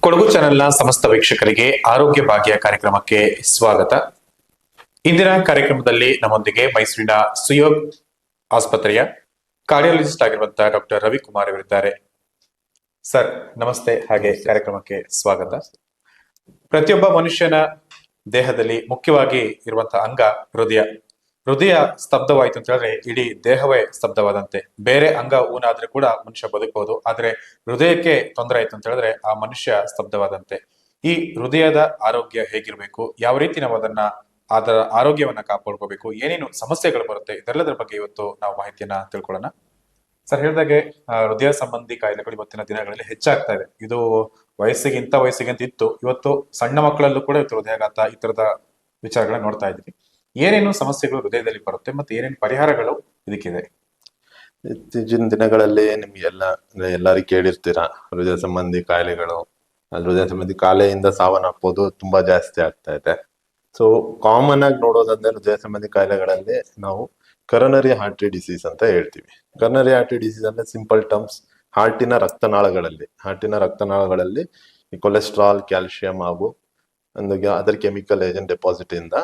ಕೊಡಗು ಚಾನೆಲ್ನ ಸಮಸ್ತ ವೀಕ್ಷಕರಿಗೆ ಆರೋಗ್ಯ ಭಾಗ್ಯ ಕಾರ್ಯಕ್ರಮಕ್ಕೆ ಸ್ವಾಗತ. ಇಂದಿನ ಕಾರ್ಯಕ್ರಮದಲ್ಲಿ ನಮ್ಮೊಂದಿಗೆ ಮೈಸೂರಿನ ಸುಯೋಗ್ ಆಸ್ಪತ್ರೆಯ ಕಾರ್ಡಿಯಾಲಜಿಸ್ಟ್ ಆಗಿರುವಂತಹ ಡಾಕ್ಟರ್ ರವಿಕುಮಾರ್ ಅವರಿದ್ದಾರೆ. ಸರ್, ನಮಸ್ತೆ. ಹಾಗೆ ಕಾರ್ಯಕ್ರಮಕ್ಕೆ ಸ್ವಾಗತ. ಪ್ರತಿಯೊಬ್ಬ ಮನುಷ್ಯನ ದೇಹದಲ್ಲಿ ಮುಖ್ಯವಾಗಿ ಇರುವಂತಹ ಅಂಗ, ಹೃದಯ ಹೃದಯ ಸ್ತಬ್ಧವಾಯಿತು ಅಂತ ಹೇಳಿದ್ರೆ ಇಡೀ ದೇಹವೇ ಸ್ತಬ್ಧವಾದಂತೆ. ಬೇರೆ ಅಂಗ ಊನಾದ್ರೆ ಕೂಡ ಮನುಷ್ಯ ಬದುಕಬಹುದು ಆದ್ರೆ ಹೃದಯಕ್ಕೆ ತೊಂದರೆ ಆಯ್ತು ಅಂತ ಹೇಳಿದ್ರೆ ಆ ಮನುಷ್ಯ ಸ್ತಬ್ಧವಾದಂತೆ. ಈ ಹೃದಯದ ಆರೋಗ್ಯ ಹೇಗಿರ್ಬೇಕು? ಯಾವ ರೀತಿ ನಾವು ಅದನ್ನ, ಅದರ ಆರೋಗ್ಯವನ್ನ ಕಾಪಾಡ್ಕೋಬೇಕು? ಏನೇನು ಸಮಸ್ಯೆಗಳು ಬರುತ್ತೆ? ಇದೆಲ್ಲದರ ಬಗ್ಗೆ ಇವತ್ತು ನಾವು ಮಾಹಿತಿಯನ್ನ ತಿಳ್ಕೊಳ್ಳೋಣ. ಸರ್ ಹೇಳಿದಾಗೆ ಹೃದಯ ಸಂಬಂಧಿ ಕಾಯಿಲೆಗಳು ಇವತ್ತಿನ ದಿನಗಳಲ್ಲಿ ಹೆಚ್ಚಾಗ್ತಾ ಇದೆ. ಇದು ವಯಸ್ಸಿಗೆ ವಯಸ್ಸಿಗಿಂತ ವಯಸ್ಸಿಗೆ ಅಂತ ಇತ್ತು. ಇವತ್ತು ಸಣ್ಣ ಮಕ್ಕಳಲ್ಲೂ ಕೂಡ ಇವತ್ತು ಹೃದಯಾಘಾತ ಈ ತರದ ವಿಚಾರಗಳನ್ನ ನೋಡ್ತಾ ಇದ್ವಿ ಏನೇನು ಸಮಸ್ಯೆಗಳು ಹೃದಯದಲ್ಲಿ ಬರುತ್ತೆ ಮತ್ತೆ ಏನೇನು ಪರಿಹಾರಗಳು ಇದಕ್ಕಿದೆ? ಇತ್ತೀಚಿನ ದಿನಗಳಲ್ಲಿ ನಿಮ್ಗೆಲ್ಲ ಅಂದ್ರೆ ಎಲ್ಲರೂ ಕೇಳಿರ್ತೀರಾ, ಹೃದಯ ಸಂಬಂಧಿ ಕಾಯಿಲೆಗಳು ಹೃದಯ ಸಂಬಂಧಿ ಕಾಯಿಲೆಯಿಂದ ಸಾವನ್ನಪ್ಪೋದು ತುಂಬಾ ಜಾಸ್ತಿ ಆಗ್ತಾ ಇದೆ. ಸೊ ಕಾಮನ್ ಆಗಿ ನೋಡೋದಂದ್ರೆ ಹೃದಯ ಸಂಬಂಧಿ ಕಾಯಿಲೆಗಳಲ್ಲಿ ನಾವು ಕರನರಿ ಹಾರ್ಟ್ರಿ ಡಿಸೀಸ್ ಅಂತ ಹೇಳ್ತೀವಿ. ಕರ್ನರಿ ಹಾರ್ಟ್ರಿ ಡಿಸೀಸ್ ಅಂದ್ರೆ ಸಿಂಪಲ್ ಟರ್ಮ್ಸ್ ಹಾರ್ಟಿನ ರಕ್ತನಾಳಗಳಲ್ಲಿ ಹಾರ್ಟಿನ ರಕ್ತನಾಳಗಳಲ್ಲಿ ಈ ಕೊಲೆಸ್ಟ್ರಾಲ್ ಕ್ಯಾಲ್ಸಿಯಂ ಹಾಗೂ, ಅದರ್ ಕೆಮಿಕಲ್ ಏಜೆಂಟ್ ಡೆಪಾಸಿಟ್ ಇಂದ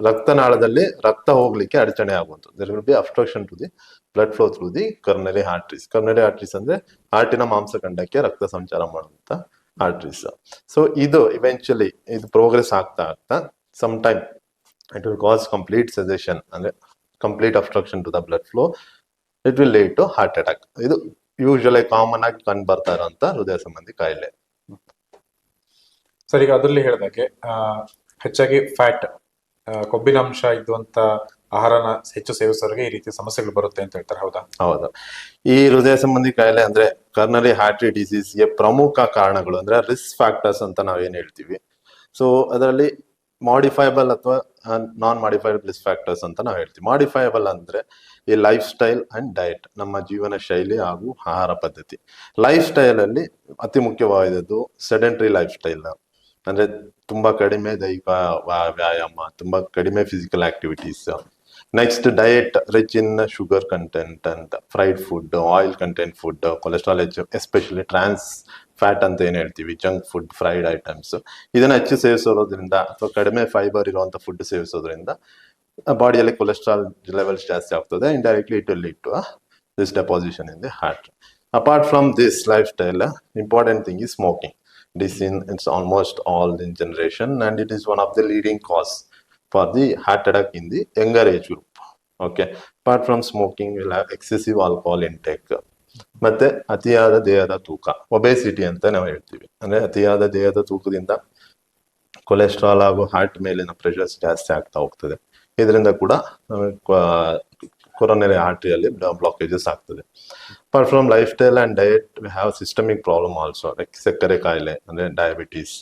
ರಕ್ತನಾಳದಲ್ಲಿ ರಕ್ತ ಹೋಗ್ಲಿಕ್ಕೆ ಅಡಚಣೆ ಆಗುವಂಥದ್ದು. There will be obstruction to the blood flow through the coronary arteries coronary arteries ಅಂದ್ರೆ ಹಾರ್ಟಿನ ಮಾಂಸಖಂಡಕ್ಕೆ ರಕ್ತ ಸಂಚಾರ ಮಾಡುವಂತ ಆರ್ಟ್ರೀಸ್ ಸೊ ಇದು ಇವೆಂಚುಲಿ ಇದು ಪ್ರೋಗ್ರೆಸ್ ಆಗ್ತಾ ಆಗ್ತಾ some time it will cause complete occlusion ಅಂದ್ರೆ complete obstruction to the blood flow it will lead to heart attack ಇದು ಯೂಶಲಿ ಕಾಮನ್ ಆಗಿ ಕಂಡು ಬರ್ತಾ ಇರುವಂತ ಹೃದಯ ಸಂಬಂಧಿ ಕಾಯಿಲೆ. ಸರಿ, ಈಗ ಅದರಲ್ಲಿ ಹೇಳಿದಾಗೆ ಹೆಚ್ಚಾಗಿ ಫ್ಯಾಟ್ ಕೊಬ್ಬಿನಾಂಶ ಇದ್ದಂತ ಆಹಾರನ ಹೆಚ್ಚು ಸೇವಿಸೋರಿಗೆ ಈ ರೀತಿ ಸಮಸ್ಯೆಗಳು ಬರುತ್ತೆ ಅಂತ ಹೇಳ್ತಾರೆ, ಹೌದಾ? ಹೌದು. ಈ ಹೃದಯ ಸಂಬಂಧಿ ಕಾಯಿಲೆ ಅಂದ್ರೆ ಕರ್ನರಿ ಹಾರ್ಟ್ ಡಿಸೀಸ್ಗೆ ಪ್ರಮುಖ ಕಾರಣಗಳು ಅಂದ್ರೆ ರಿಸ್ಕ್ ಫ್ಯಾಕ್ಟರ್ಸ್ ಅಂತ ನಾವೇನ್ ಹೇಳ್ತೀವಿ. ಸೊ ಅದರಲ್ಲಿ ಮಾಡಿಫೈಬಲ್ ಅಥವಾ ನಾನ್ ಮಾಡಿಫೈಬಲ್ ರಿಸ್ಕ್ ಫ್ಯಾಕ್ಟರ್ಸ್ ಅಂತ ನಾವು ಹೇಳ್ತೀವಿ. ಮಾಡಿಫೈಬಲ್ ಅಂದ್ರೆ ಈ ಲೈಫ್ ಸ್ಟೈಲ್ ಅಂಡ್ ಡಯಟ್ ನಮ್ಮ ಜೀವನ ಶೈಲಿ ಹಾಗೂ ಆಹಾರ ಪದ್ಧತಿ. ಲೈಫ್ ಸ್ಟೈಲ್ ಅಲ್ಲಿ ಅತಿ ಮುಖ್ಯವಾದದ್ದು ಸೆಡೆಂಟ್ರಿ ಲೈಫ್ ಸ್ಟೈಲ್ ಅಂದ್ರೆ ತುಂಬಾ ಕಡಿಮೆ ದೈಹಿಕ ವ್ಯಾ- ವ್ಯಾಯಾಮ, ತುಂಬಾ ಕಡಿಮೆ physical activities next diet rich in sugar content ಅಂತ fried food oil content food cholesterol ಹೆಚ್ಚು ಎಸ್ಪೆಷಲಿ ಟ್ರಾನ್ಸ್ ಫ್ಯಾಟ್ ಅಂತ ಏನು ಹೇಳ್ತೀವಿ ಜಂಕ್ ಫುಡ್ ಫ್ರೈಡ್ ಐಟಮ್ಸ್ ಇದನ್ನ ಹೆಚ್ಚು ಸೇವಿಸೋದ್ರಿಂದ ಅಥವಾ ಕಡಿಮೆ ಫೈಬರ್ ಇರುವಂಥ ಫುಡ್ ಸೇವಿಸೋದ್ರಿಂದ ಬಾಡಿಯಲ್ಲಿ ಕೊಲೆಸ್ಟ್ರಾಲ್ ಲೆವೆಲ್ಸ್ ಜಾಸ್ತಿ ಆಗ್ತದೆ. Indirectly it will to this deposition in the heart apart from this lifestyle important thing ಈ smoking this in it's almost all in generation and it is one of the leading cause for the heart attack in the younger age group okay apart from smoking we'll have excessive alcohol intake ಮತ್ತೆ ಅತಿಯಾದ ದೇಹದ ತೂಕ obesity ಅಂತ ನಾವು ಹೇಳ್ತೀವಿ ಅಂದ್ರೆ ಅತಿಯಾದ ದೇಹದ ತೂಕದಿಂದ ಕೊಲೆಸ್ಟ್ರಾಲ್ ಹಾಗೂ ಹಾರ್ಟ್ ಮೇಲಿನ ಪ್ರೆಷರ್ಸ್ ಜಾಸ್ತಿ ಆಗ್ತಾ ಹೋಗ್ತದೆ ಇದರಿಂದ ಕೂಡ ಕೊರೊನರಿ ಆರ್ಟ್ರಿಯಲ್ಲಿ ಬ್ಲಾಕೇಜಸ್ ಆಗ್ತದೆ. Apart from lifestyle and diet we have systemic problem also like ಸಕ್ಕರೆ ಕಾಯಿಲೆ, ಅಂದರೆ ಡಯಾಬಿಟೀಸ್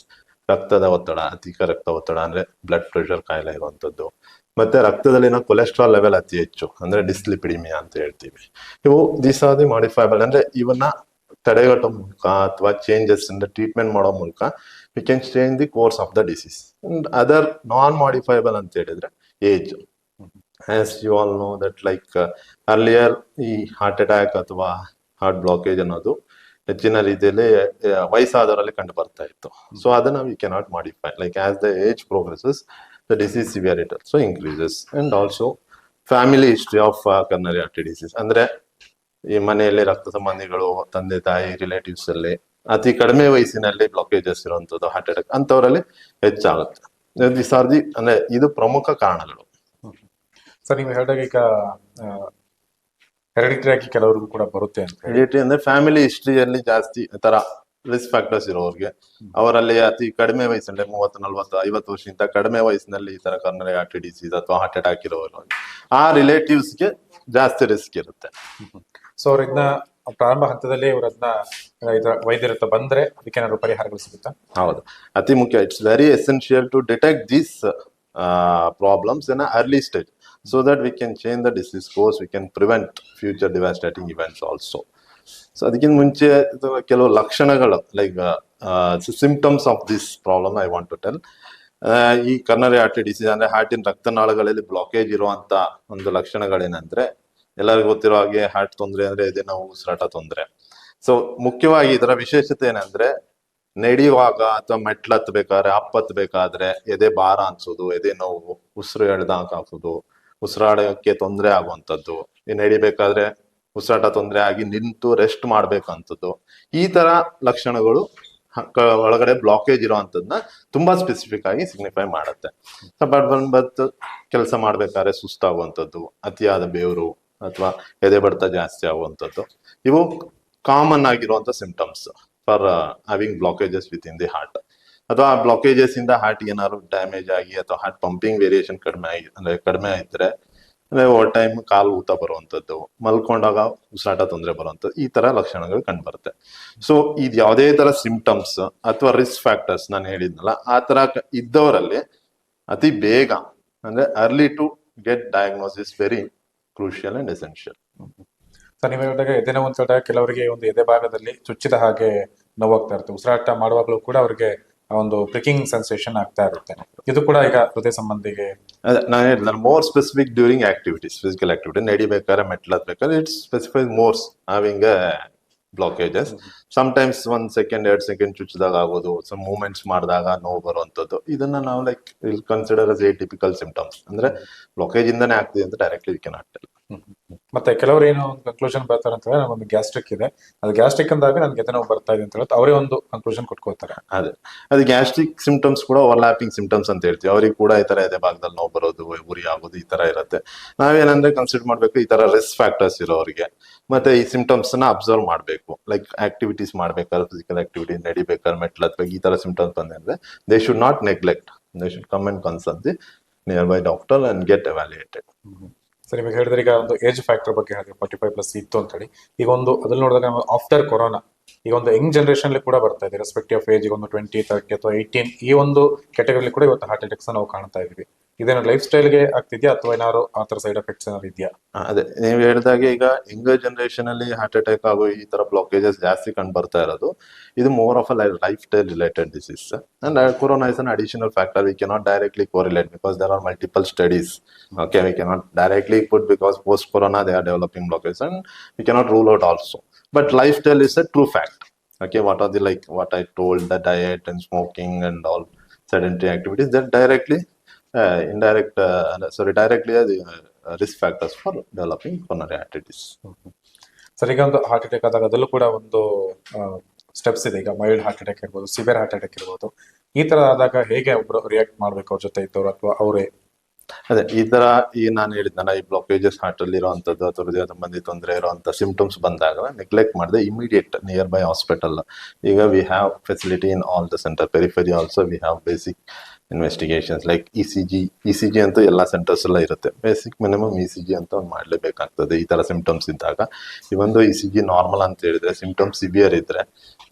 ರಕ್ತದ ಒತ್ತಡ, ಅಧಿಕ ರಕ್ತ ಒತ್ತಡ, ಅಂದರೆ ಬ್ಲಡ್ ಪ್ರೆಷರ್ ಕಾಯಿಲೆ ಇರುವಂಥದ್ದು ಮತ್ತೆ ರಕ್ತದಲ್ಲಿನ ಕೊಲೆಸ್ಟ್ರಾಲ್ ಲೆವೆಲ್ ಅತಿ ಹೆಚ್ಚು, ಅಂದರೆ ಡಿಸ್ಲಿಪಿಡಿಮಿಯಾ ಅಂತ ಹೇಳ್ತೀವಿ. ಇವು ದಿಸ್ ಆರ್ ದಿ ಮಾಡಿಫೈಬಲ್ ಅಂದರೆ ಇವನ್ನ ತಡೆಗಟ್ಟೋ ಮೂಲಕ ಅಥವಾ ಚೇಂಜಸ್ ಇಂದ ಟ್ರೀಟ್ಮೆಂಟ್ ಮಾಡೋ ಮೂಲಕ we can change the course of the disease other non modifiable ಅಂತ ಹೇಳಿದ್ರೆ age as you all know that like earlier ಈ ಹಾರ್ಟ್ ಅಟ್ಯಾಕ್ ಅಥವಾ ಹಾರ್ಟ್ ಬ್ಲಾಕೇಜ್ ಅನ್ನೋದು ಹೆಚ್ಚಿನ ರೀತಿಯಲ್ಲಿ ವಯಸ್ಸಾದವರಲ್ಲಿ ಕಂಡು ಬರ್ತಾ ಇತ್ತು. ಸೊ ಅದನ್ನ we cannot modify like as the age progresses the disease severity also increases and also family history of coronary artery disease ಅಂದ್ರೆ, ಈ ಮನೆಯಲ್ಲಿ ರಕ್ತ ಸಂಬಂಧಿಗಳು, ತಂದೆ, ತಾಯಿ ರಿಲೇಟಿವ್ಸ್ ಅಲ್ಲಿ ಅತಿ ಕಡಿಮೆ ವಯಸ್ಸಿನಲ್ಲಿ ಬ್ಲಾಕೇಜಸ್ ಇರುವಂತದ್ದು ಹಾರ್ಟ್ ಅಟ್ಯಾಕ್ ಅಂತವರಲ್ಲಿ ಹೆಚ್ಚಾಗುತ್ತೆ. ದಿಸ್ ಆರ್ ದಿ ಅಂದ್ರೆ ಇದು ಪ್ರಮುಖ ಕಾರಣಗಳು. ಸರ್ ನೀವು ಹೇಳಿದಾಗ ಈಗ ಹೆರಿಡಿಟರಿ ಆಗಿ ಕೆಲವರಿಗೂ ಕೂಡ ಬರುತ್ತೆ ಅಂತ ಹೇಳಿ. ಅಂದ್ರೆ ಫ್ಯಾಮಿಲಿ ಹಿಸ್ಟ್ರಿಯಲ್ಲಿ ಜಾಸ್ತಿ ತರ ರಿಸ್ಕ್ ಫ್ಯಾಕ್ಟರ್ಸ್ ಇರೋರಿಗೆ ಅವರಲ್ಲಿ ಅತಿ ಕಡಿಮೆ ವಯಸ್ಸಲ್ಲಿ ಮೂವತ್ತು ನಲ್ವತ್ತು ಐವತ್ತು ವರ್ಷಕ್ಕಿಂತ ಕಡಿಮೆ ವಯಸ್ಸಿನಲ್ಲಿ ಈ ತರ ಕರ್ನಾಟಕ ಹಾರ್ಟ್ ಡಿಸೀಸ್ ಅಥವಾ ಹಾರ್ಟ್ ಅಟ್ಯಾಕ್ ಇರೋರು ಆ ರಿಲೇಟಿವ್ಸ್ಗೆ ಜಾಸ್ತಿ ರಿಸ್ಕ್ ಇರುತ್ತೆ. ಸೊ ಅವ್ರನ್ನ ಪ್ರಾರಂಭ ಹಂತದಲ್ಲಿ ಇವ್ರ ಅದನ್ನ ಇದರ ವೈದ್ಯರ ಹತ್ರ ಬಂದ್ರೆ ಅದಕ್ಕೆ ಏನಾದ್ರು ಪರಿಹಾರಗಳು ಸಿಗುತ್ತಾ? ಹೌದು. ಅತಿ ಮುಖ್ಯ it's very essential to detect these problems in early stage so that we can change the disease course we can prevent future devastating events also. So ಅದಕ್ಕಿಂತ ಮುಂಚೆ ಕೆಲವು ಲಕ್ಷಣಗಳು like symptoms of this problem I want to tell ಈ coronary artery disease ಅಂದ್ರೆ ಹಾರ್ಟಿನ ರಕ್ತನಾಳಗಳಲ್ಲಿ blockage ಇರುವಂತ ಒಂದು ಲಕ್ಷಣಗಳೇನಂದ್ರೆ, ಎಲ್ಲರಿಗೂ ಗೊತ್ತಿರೋ ಹಾಗೆ ಹಾರ್ಟ್ ತೊಂದರೆ ಅಂದ್ರೆ ಇದೇ ನಾವು ಉಸಿರಾಟ ತೊಂದರೆ ಸೊ ಮುಖ್ಯವಾಗಿ ಇದರ ವಿಶೇಷತೆ ಏನಂದ್ರೆ ನಡೆಯುವಾಗ ಅಥವಾ ಮೆಟ್ಲು ಹತ್ಬೇಕಾದ್ರೆ ಅಪ್ ಹತ್ಬೇಕಾದ್ರೆ ಎದೆ ಭಾರ ಅನ್ಸೋದು, ಎದೆ ನೋವು, ಉಸಿರು ಎಳ್ದಾಗ ಹಾಕೋದು ಉಸಿರಾಡೋಕ್ಕೆ ತೊಂದರೆ ಆಗುವಂಥದ್ದು. ಏನು ನಡಿಬೇಕಾದ್ರೆ ಉಸಿರಾಟ ತೊಂದರೆ ಆಗಿ ನಿಂತು ರೆಸ್ಟ್ ಮಾಡ್ಬೇಕಂತದ್ದು ಈ ತರ ಲಕ್ಷಣಗಳು ಒಳಗಡೆ ಬ್ಲಾಕೇಜ್ ಇರೋವಂಥದ್ದನ್ನ ತುಂಬಾ ಸ್ಪೆಸಿಫಿಕ್ ಆಗಿ ಸಿಗ್ನಿಫೈ ಮಾಡುತ್ತೆ. ಬಟ್ ಕೆಲಸ ಮಾಡ್ಬೇಕಾದ್ರೆ ಸುಸ್ತಾಗುವಂಥದ್ದು, ಅತಿಯಾದ ಬೇವರು ಅಥವಾ ಎದೆ ಬಡ್ತ ಜಾಸ್ತಿ ಆಗುವಂಥದ್ದು. ಇವು ಕಾಮನ್ ಆಗಿರುವಂತ symptoms for having blockages with in the heart ಅಥವಾ ಬ್ಲಾಕೇಜಸ್ ಇಂದ ಹಾರ್ಟ್ ಏನಾದ್ರು ಡ್ಯಾಮೇಜ್ ಆಗಿ ಅಥವಾ ಹಾರ್ಟ್ ಪಂಪಿಂಗ್ ವೇರಿಯೇಷನ್ ಕಡಿಮೆ ಆಗಿ, ಅಂದ್ರೆ ಕಡಿಮೆ ಇದ್ರೆ ಅಂದ್ರೆ ಓವರ್ ಟೈಮ್ ಕಾಲು ಊತ ಬರುವಂತದ್ದು, ಮಲ್ಕೊಂಡಾಗ ಉಸಿರಾಟ ತೊಂದರೆ ಬರುವಂಥದ್ದು ಈ ತರ ಲಕ್ಷಣಗಳು ಕಂಡು ಬರುತ್ತೆ ಸೊ ಇದು ಯಾವುದೇ ತರ ಸಿಂಪ್ಟಮ್ಸ್ ಅಥವಾ ರಿಸ್ಕ್ ಫ್ಯಾಕ್ಟರ್ಸ್ ನಾನು ಹೇಳಿದ್ನಲ್ಲ, ಆ ತರ ಇದ್ದವರಲ್ಲಿ ಅತಿ ಬೇಗ, ಅಂದ್ರೆ early to get diagnosis very crucial and essential sir, ನೀವು ಹೇಳಿದಾಗ ಎದೆ ನೋವು ಅಂತ ಹೇಳಿದಾಗ ಕೆಲವರಿಗೆ ಒಂದು ಎದೆ ಭಾಗದಲ್ಲಿ ಚುಚ್ಚಿದ ಹಾಗೆ ನೋವಾಗ್ತಾ ಇರುತ್ತೆ. ಉಸಿರಾಟ ಮಾಡುವಾಗಲೂ ಕೂಡ ಅವರಿಗೆ ಆ ಒಂದು ಪ್ರಿಕಿಂಗ್ ಸೆನ್ಸೇಷನ್ ಆಗ್ತಾ ಇರುತ್ತೆ. ಇದು ಕೂಡ ಈಗ ಹೃದಯ ಸಂಬಂಧಿಗೆ ನಾನು ಹೇಳಿದ more specific during activities physical activity ನಡಿಬೇಕಾದ್ರೆ ಮೆಟ್ಲ್ ಹತ್ಬೇಕಾದ್ರೆ it's specifies more having blockages times ಒಂದ್ ಸೆಕೆಂಡ್ ಎರಡು ಸೆಕೆಂಡ್ ಚುಚ್ಚಿದಾಗ ಆಗೋದು ಸಮ್ ಮೂವ್ಮೆಂಟ್ಸ್ ಮಾಡಿದಾಗ ನೋವು ಬರುವಂಥದ್ದು. ಇದನ್ನ ನಾವು like will consider as a typical symptoms ಅಂದ್ರೆ ಬ್ಲಾಕೇಜ್ ಇಂದಾನೆ ಆಗ್ತಿದೆ ಅಂತ ಡೈರೆಕ್ಟ್ಲಿ ವಿ ಕೆನ್ ಮತ್ತೆ ಕೆಲವರು ಏನೋ ಒಂದು ಕನ್ಕ್ಲೂಷನ್ ಬರ್ತಾರೆ ಅಂತ ಹೇಳಿದ್ರೆ ನಮ್ಗೊಂದು ಗ್ಯಾಸ್ಟ್ರಿಕ್ ಇದೆ. ಅದು ಗ್ಯಾಸ್ಟ್ರಿಕ್ ಅಂದಾಗ ನನ್ಗೆ ಎದೆ ನೋವು ಬರ್ತಾ ಇದೆ ಅಂತ ಹೇಳುತ್ತೆ ಅವರೇ ಒಂದು ಕನ್ಕ್ಲೂಷನ್ ಕೊಟ್ಕೋತಾರೆ ಅದೇ. ಅದು ಗ್ಯಾಸ್ಟ್ರಿಕ್ ಸಿಂಪ್ಟಮ್ಸ್ ಕೂಡ ಓವರ್ಲ್ಯಾಪಿಂಗ್ ಸಿಂಪ್ಟಮ್ಸ್ ಅಂತ ಹೇಳ್ತೀವಿ. ಅವ್ರಿಗೆ ಕೂಡ ಈ ತರ ಇದೆ. ಭಾಗದಲ್ಲಿ ನೋವು ಬರೋದು ಉರಿ ಆಗೋದು ಈ ತರ ಇರುತ್ತೆ. ನಾವೇನಂದ್ರೆ ಕನ್ಸಿಡರ್ ಮಾಡ್ಬೇಕು ಈ ತರ ರಿಸ್ಕ್ ಫ್ಯಾಕ್ಟರ್ಸ್ ಇರೋರಿಗೆ ಮತ್ತೆ ಈ ಸಿಂಪ್ಟಮ್ಸ್ನ ಅಬ್ಸರ್ವ್ ಮಾಡಬೇಕು. ಲೈಕ್ ಆಕ್ಟಿವಿಟೀಸ್ ಮಾಡ್ಬೇಕಾದ್ರೆ ಫಿಸಿಕಲ್ ಆಕ್ಟಿವಿಟಿ ನಡಿಬೇಕಾದ್ರೆ ಮೆಟ್ಲ್ ಅಥವಾ ಈ ತರ ಸಿಂಪ್ಟಮ್ಸ್ ಬಂದ್ರೆ they should not neglect they should come and consult the nearby doctor and get evaluated sir ನಿಮಗೆ ಹೇಳಿದ್ರೆ ಈಗ ಒಂದು ಏಜ್ ಫ್ಯಾಕ್ಟರ್ ಬಗ್ಗೆ ಹೇಳಿದ್ರೆ ಫಾರ್ಟಿ ಫೈವ್ ಪ್ಲಸ್ ಇತ್ತು ಅಂತ ಹೇಳಿ ಈಗ ಒಂದು ಅದ್ರಲ್ಲಿ ನೋಡಿದಾಗ ಆಫ್ಟರ್ ಕೊರೋನಾ ಈಗ ಒಂದು ಯಂಗ್ ಜನರೇಷನ್ ಕೂಡ ಬರ್ತಾ ಇದೆ. ರೆಸ್ಪೆಕ್ಟಿವ್ ಆಫ್ ಏಜ್ ಒಂದು ಟ್ವೆಂಟಿ ತರ್ಟಿ ಅಥವಾ ಏಯ್ಟೀನ್ ಈ ಒಂದು ಕೆಟಗರಿ ಕೂಡ ಇವತ್ತು ಹಾರ್ಟ್ ಅಟ್ಯಾಕ್ಸ್ ನಾವು ಕಾಣ್ತಾ ಇದೀವಿ ಇದೇನು ಲೈಫ್ ಸ್ಟೈಲ್ಗೆ ಆಗ್ತಿದ್ಯಾ ಅಥವಾ ಏನಾದ್ರು ಆ ಥರ ಸೈಡ್ ಎಫೆಕ್ಟ್ಸ್ ಏನಾದ್ರು ಇದೆಯಾ? ಅದೇ ನೀವು ಹೇಳಿದಾಗೆ ಈಗ ಯಂಗರ್ ಜನರೇಷನ್ ಅಲ್ಲಿ ಹಾರ್ಟ್ ಅಟ್ಯಾಕ್ ಆಗೋ ಈ ತರ ಬ್ಲಾಕೇಜಸ್ ಜಾಸ್ತಿ ಕಂಡು ಬರ್ತಾ ಇರೋದು. ಇದು more of a lifestyle related disease and corona is an additional factor we cannot directly correlate because there are multiple studies okay we cannot directly put because post corona they are developing blockage and we cannot rule out also but lifestyle is a true fact okay what are the like what I told the diet and smoking and all sedentary activities that uh, indirect uh, sorry directly risk factors for risk factors for developing coronary heart sir ಈಗ ಒಂದು heart attack ಆದಾಗ ಅದರಲ್ಲೂ ಕೂಡ ಒಂದು steps ಇದೆ. ಈಗ mild heart attack ಇರ್ಬೋದು severe heart attack ಇರ್ಬೋದು. ಈ ತರ ಆದಾಗ ಹೇಗೆ ಒಬ್ರು ರಿಯಾಕ್ಟ್ ಮಾಡ್ಬೇಕು ಅವ್ರ ಜೊತೆ ಇದ್ದವ್ರು ಅಥವಾ ಅವರೇ? ಅದೇ ಈ ತರ ಈ ನಾನು ಹೇಳಿದ್ನಲ್ಲ ಈ ಬ್ಲಾಕೇಜಸ್ ಹಾರ್ಟ್ ಅಲ್ಲಿ ಇರುವಂತದ್ದು ಅಥವಾ ಹೃದಯ ಸಂಬಂಧಿ ತೊಂದರೆ ಇರುವಂತ ಸಿಂಪ್ಟಮ್ಸ್ ಬಂದಾಗ ನೆಗ್ಲೆಕ್ಟ್ ಮಾಡದೆ ಇಮಿಡಿಯೇಟ್ ನಿಯರ್ ಬೈ ಹಾಸ್ಪಿಟಲ್ ಈಗ we have facility in all the centre periphery also we have basic investigations like E C G E C G ಅಂತೂ ಎಲ್ಲ ಸೆಂಟರ್ಸ್ ಎಲ್ಲ ಇರುತ್ತೆ. Basic minimum E C G ಅಂತ ಒಂದು ಮಾಡಲೇಬೇಕಾಗ್ತದೆ, ಈ ಥರ ಸಿಂಪ್ಟಮ್ಸ್ ಇದ್ದಾಗ. ಇವೊಂದು ಇ ಸಿ ಜಿ ನಾರ್ಮಲ್ ಅಂತ ಹೇಳಿದ್ರೆ ಸಿಂಪ್ಟಮ್ಸ್ ಸಿವಿಯರ್ ಇದ್ದರೆ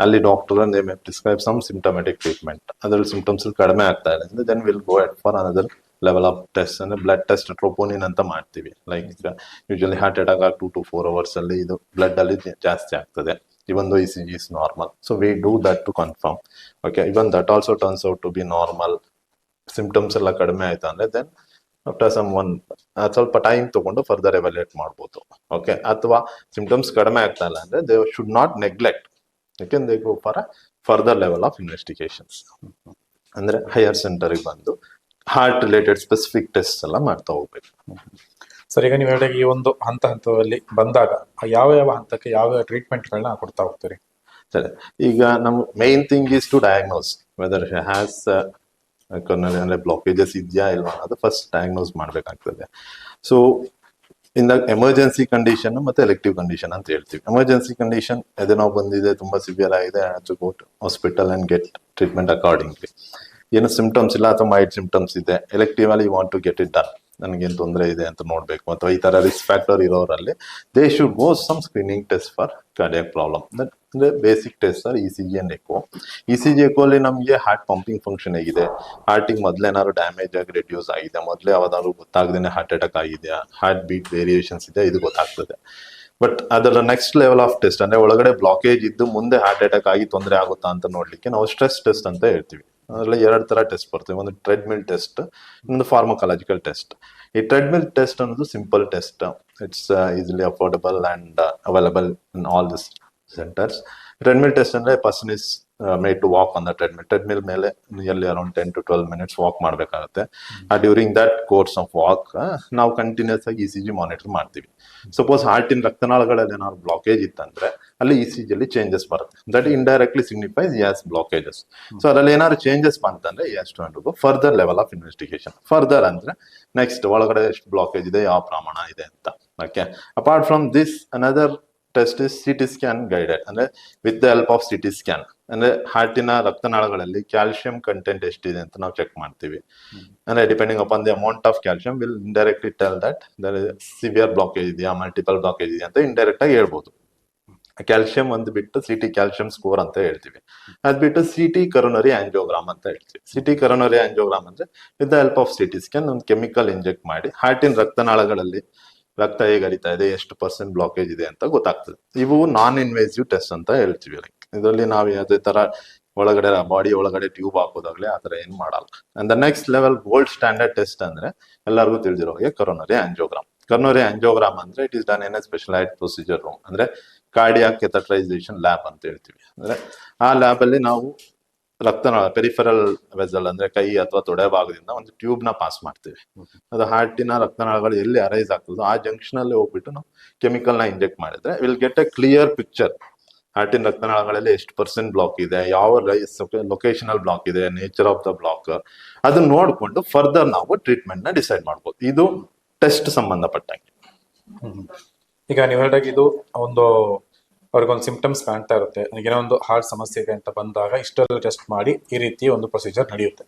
ಅಲ್ಲಿ doctor they prescribe some symptomatic treatment ಅದರಲ್ಲಿ ಸಿಂಪ್ಟಮ್ಸ್ ಕಡಿಮೆ ಆಗ್ತಾ ಇದೆ. Then will go at for another level of test ಅಂದರೆ ಬ್ಲಡ್ ಟೆಸ್ಟ್ ಟ್ರೋಪೋನಿನ್ ಅಂತ ಮಾಡ್ತೀವಿ. ಲೈಕ್ ಯೂಶಲಿ ಹಾರ್ಟ್ ಅಟ್ಯಾಕ್ ಆಗಿ ಟು ಟು ಫೋರ್ ಅವರ್ಸಲ್ಲಿ ಇದು ಬ್ಲಡ್ ಅಲ್ಲಿ ಜಾಸ್ತಿ ಆಗ್ತದೆ. Even E C G is normal so we do that to confirm okay even that also turns out to be normal symptoms ಎಲ್ಲ ಕಡಿಮೆ ಆಯ್ತು ಅಂದ್ರೆ ದೆನ್ ಆಫ್ಟರ್ ಸಮ್ ಒನ್ ಸ್ವಲ್ಪ ಟೈಮ್ ತಗೊಂಡು ಫರ್ದರ್ ಎವ್ಯಾಲ್ಯೂಯೇಟ್ ಮಾಡ್ಬೋದು. ಓಕೆ ಅಥವಾ ಸಿಂಪ್ಟಮ್ಸ್ ಕಡಿಮೆ ಆಗ್ತಾ ಇಲ್ಲ ಅಂದ್ರೆ ದೇ ಶುಡ್ ನಾಟ್ ನೆಗ್ಲೆಕ್ಟ್ ಯಾಕೆಂದ್ರೆ go for further level of investigations ಅಂದ್ರೆ ಹೈಯರ್ ಸೆಂಟರಿಗೆ ಬಂದು ಹಾರ್ಟ್ ರಿಲೇಟೆಡ್ ಸ್ಪೆಸಿಫಿಕ್ ಟೆಸ್ಟ್ ಎಲ್ಲ ಮಾಡ್ತಾ ಹೋಗ್ಬೇಕು. ಸರ್ ಈಗ ನೀವು ಹೇಳಿದಾಗ ಈ ಒಂದು ಹಂತ ಹಂತದಲ್ಲಿ ಬಂದಾಗ ಯಾವ ಯಾವ ಹಂತಕ್ಕೆ ಯಾವ ಯಾವ ಟ್ರೀಟ್ಮೆಂಟ್ಗಳನ್ನ ಕೊಡ್ತಾ ಹೋಗ್ತೀರಿ? ಸರಿ. ಈಗ ನಮ್ಮ main thing is to diagnose whether has coronary ಅಂದ್ರೆ ಬ್ಲಾಕೇಜಸ್ ಇದೆಯಾ ಇಲ್ವಾ? ಅನ್ನೋದು ಫಸ್ಟ್ ಡಯಾಗ್ನೋಸ್ ಮಾಡಬೇಕಾಗ್ತದೆ. ಸೊ ದ ಎಮರ್ಜೆನ್ಸಿ ಕಂಡೀಷನ್ ಮತ್ತೆ ಎಲೆಕ್ಟಿವ್ ಕಂಡೀಷನ್ ಅಂತ ಹೇಳ್ತೀವಿ. ಎಮರ್ಜೆನ್ಸಿ ಕಂಡೀಷನ್ ಎದೆ ನೋವು ಬಂದಿದೆ, ತುಂಬಾ ಸಿವಿಯರ್ ಆಗಿದೆ to go hospital and get treatment accordingly ಏನು ಸಿಂಪ್ಟಮ್ಸ್ ಇಲ್ಲ ಅಥವಾ ಮೈಡ್ ಸಿಂಪ್ಟಮ್ಸ್ ಇದೆ ಎಲೆಕ್ಟಿವ್ ಅಲ್ಲಿ want to get it done ನನಗೇನು ತೊಂದರೆ ಇದೆ ಅಂತ ನೋಡಬೇಕು. ಅಥವಾ ಈ ಥರ risk factor ಇರೋರಲ್ಲಿ they should go some screening test for cardiac problem ಅಂದರೆ basic test sir E C G and echo E C G ಎಕೋಲಿ ನಮಗೆ ಹಾರ್ಟ್ ಪಂಪಿಂಗ್ ಫಂಕ್ಷನ್ ಹೇಗಿದೆ. ಹಾರ್ಟಿಗೆ ಮೊದಲೇನಾದ್ರು ಡ್ಯಾಮೇಜ್ ಆಗಿ ರೆಡ್ಯೂಸ್ ಆಗಿದೆ. ಮೊದಲೇ ಯಾವ್ದಾದ್ರು ಗೊತ್ತಾಗದೇ ಹಾರ್ಟ್ ಅಟ್ಯಾಕ್ ಆಗಿದೆಯಾ? ಹಾರ್ಟ್ ಬೀಟ್ ವೇರಿಯೇಷನ್ಸ್ ಇದೆ, ಇದು ಗೊತ್ತಾಗ್ತದೆ. ಬಟ್ ಅದರ ನೆಕ್ಸ್ಟ್ ಲೆವೆಲ್ ಆಫ್ ಟೆಸ್ಟ್ ಅಂದರೆ ಒಳಗಡೆ ಬ್ಲಾಕೇಜ್ ಇದ್ದು ಮುಂದೆ ಹಾರ್ಟ್ ಅಟ್ಯಾಕ್ ಆಗಿ ತೊಂದರೆ ಆಗುತ್ತಾ ಅಂತ ನೋಡಲಿಕ್ಕೆ ನಾವು ಸ್ಟ್ರೆಸ್ ಟೆಸ್ಟ್ ಅಂತ ಹೇಳ್ತೀವಿ. ಅದರಲ್ಲಿ ಎರಡು ತರ ಟೆಸ್ಟ್ ಬರ್ತವೆ ಒಂದು ಟ್ರೆಡ್ಮಿಲ್ ಟೆಸ್ಟ್ ಇನ್ನೊಂದು ಫಾರ್ಮಕಾಲಜಿಕಲ್ ಟೆಸ್ಟ್ ಈ ಟ್ರೆಡ್ಮಿಲ್ ಟೆಸ್ಟ್ ಅನ್ನೋದು simple test it's easily affordable and available in all this centres treadmill test ಅಂದ್ರೆ person is made to walk on the treadmill treadmill ಮೇಲೆ nearly around ten to twelve minutes walk ಮಾಡಬೇಕಾಗುತ್ತೆ. During that course of walk ನಾವು continuous ಆಗಿ E C G monitor ಮಾಡ್ತೀವಿ. Suppose ಹಾರ್ಟಿನ ರಕ್ತನಾಳಗಳಲ್ಲಿ ಏನಾದ್ರು blockage ಇತ್ತಂದ್ರೆ ಅಲ್ಲಿ ಇ ಸಿ ಜಿಯಲ್ಲಿ ಚೇಂಜಸ್ ಬರುತ್ತೆ. That indirectly signifies as blockages so ಅದರಲ್ಲಿ ಏನಾದ್ರು ಚೇಂಜಸ್ ಬಂತಂದ್ರೆ as to further level of investigation further ಅಂದ್ರೆ ನೆಕ್ಸ್ಟ್ ಒಳಗಡೆ ಎಷ್ಟು ಬ್ಲಾಕೇಜ್ ಇದೆ ಯಾವ ಪ್ರಮಾಣ ಇದೆ ಅಂತ. Okay apart from this another test is C T scan guided ಅಂದ್ರೆ with the help of C T scan ಅಂದ್ರೆ ಹಾರ್ಟಿನ ರಕ್ತನಾಳಗಳಲ್ಲಿ ಕ್ಯಾಲ್ಸಿಯಂ ಕಂಟೆಂಟ್ ಎಷ್ಟಿದೆ ಅಂತ ನಾವು ಚೆಕ್ ಮಾಡ್ತೀವಿ. ಅಂದ್ರೆ depending upon the amount of calcium will indirectly tell that there severe blockage ಇದೆಯಾ multiple blockage ಇದೆಯಾ ಅಂತ ಇಂಡೈರೆಕ್ಟ್ ಆಗಿ ಹೇಳ್ಬೋದು. ಕ್ಯಾಲ್ಸಿಯಂ ಒಂದು ಬಿಟ್ಟು ಸಿಟಿ ಕ್ಯಾಲ್ಸಿಯಂ ಸ್ಕೋರ್ ಅಂತ ಹೇಳ್ತೀವಿ. ಅದ್ ಬಿಟ್ಟು ಸಿ ಟಿ ಕರೋನರಿ ಆಂಜಿಯೋಗ್ರಾಮ್ ಅಂತ ಹೇಳ್ತೀವಿ. ಸಿಟಿ ಕರೋನರಿ ಆಂಜಿಯೋಗ್ರಾಮ್ ಅಂದ್ರೆ with the help of C T scan ಒಂದು ಕೆಮಿಕಲ್ ಇಂಜೆಕ್ಟ್ ಮಾಡಿ ಹಾರ್ಟಿನ ರಕ್ತನಾಳಗಳಲ್ಲಿ ರಕ್ತ ಹೇಗೆ ಹರಿತಾ ಇದೆ, ಎಷ್ಟು ಪರ್ಸೆಂಟ್ ಬ್ಲಾಕೇಜ್ ಇದೆ ಅಂತ ಗೊತ್ತಾಗ್ತದೆ. ಇವು ನಾನ್ ಇನ್ವೇಸಿವ್ ಟೆಸ್ಟ್ ಅಂತ ಹೇಳ್ತೀವಿ ಲೈಕ್ ಇದರಲ್ಲಿ ನಾವು ಯಾವುದೇ ತರ ಒಳಗಡೆ ಬಾಡಿ ಒಳಗಡೆ ಟ್ಯೂಬ್ ಹಾಕೋದಾಗ್ಲಿ ಆ ಥರ ಏನು ಮಾಡಲ್ಲ. And the next level gold standard test ಅಂದ್ರೆ ಎಲ್ಲರಿಗೂ ತಿಳಿದಿರೋ ಹಾಗೆ ಕರೋನರಿ ಆಂಜಿಯೋಗ್ರಾಮ್ ಕರ್ನೋರಿ ಆಂಜಿಯೋಗ್ರಾಮ್ ಅಂದ್ರೆ it is done in a specialised procedure room ಅಂದ್ರೆ ಕಾರ್ಡಿಯಾಕ್ ಕೆಥಟ್ರೈಸೇಷನ್ ಲ್ಯಾಬ್ ಅಂತ ಹೇಳ್ತೀವಿ. ಅಂದ್ರೆ ಆ ಲ್ಯಾಬ್ ಅಲ್ಲಿ ನಾವು ರಕ್ತನಾಳ ಪೆರಿಫೆರಲ್ ವೆಸಲ್ ಅಂದ್ರೆ ಕೈ ಅಥವಾ ತೊಡೆ ಭಾಗದಿಂದ ಒಂದು ಟ್ಯೂಬ್ನ ಪಾಸ್ ಮಾಡ್ತೀವಿ. ಅದು ಹಾರ್ಟಿನ ರಕ್ತನಾಳಗಳು ಎಲ್ಲಿ ಅರೈಸ್ ಆಗ್ತದೋ ಆ ಜಂಕ್ಷನ್ ಅಲ್ಲಿ ಹೋಗ್ಬಿಟ್ಟು ನಾವು ಕೆಮಿಕಲ್ನ ಇಂಜೆಕ್ಟ್ ಮಾಡಿದ್ರೆ will get a clear picture ಹಾರ್ಟಿನ ರಕ್ತನಾಳಗಳಲ್ಲಿ ಎಷ್ಟು ಪರ್ಸೆಂಟ್ ಬ್ಲಾಕ್ ಇದೆ ಯಾವ ಲೊಕೇಶನಲ್ ಬ್ಲಾಕ್ ಇದೆ ನೇಚರ್ ಆಫ್ ದ ಬ್ಲಾಕ್ ಅದನ್ನ ನೋಡಿಕೊಂಡು ಫರ್ದರ್ ನಾವು ಟ್ರೀಟ್ಮೆಂಟ್ನ ಡಿಸೈಡ್ ಮಾಡ್ಬೋದು. ಇದು ಟೆಸ್ಟ್ ಸಂಬಂಧಪಟ್ಟಂಗೆ. ಈಗ ನೀವು ಹೇಳಿದಾಗ ಇದು ಒಂದು ಅವ್ರಿಗೊಂದು ಸಿಂಪ್ಟಮ್ಸ್ ಕಾಣ್ತಾ ಇರುತ್ತೆ. ಏನೋ ಒಂದು ಹಾರ್ಟ್ ಸಮಸ್ಯೆ ಇದೆ ಅಂತ ಬಂದಾಗ ಇಷ್ಟೆಲ್ಲ ಟೆಸ್ಟ್ ಮಾಡಿ ಈ ರೀತಿ ಒಂದು ಪ್ರೊಸೀಜರ್ ನಡೆಯುತ್ತೆ.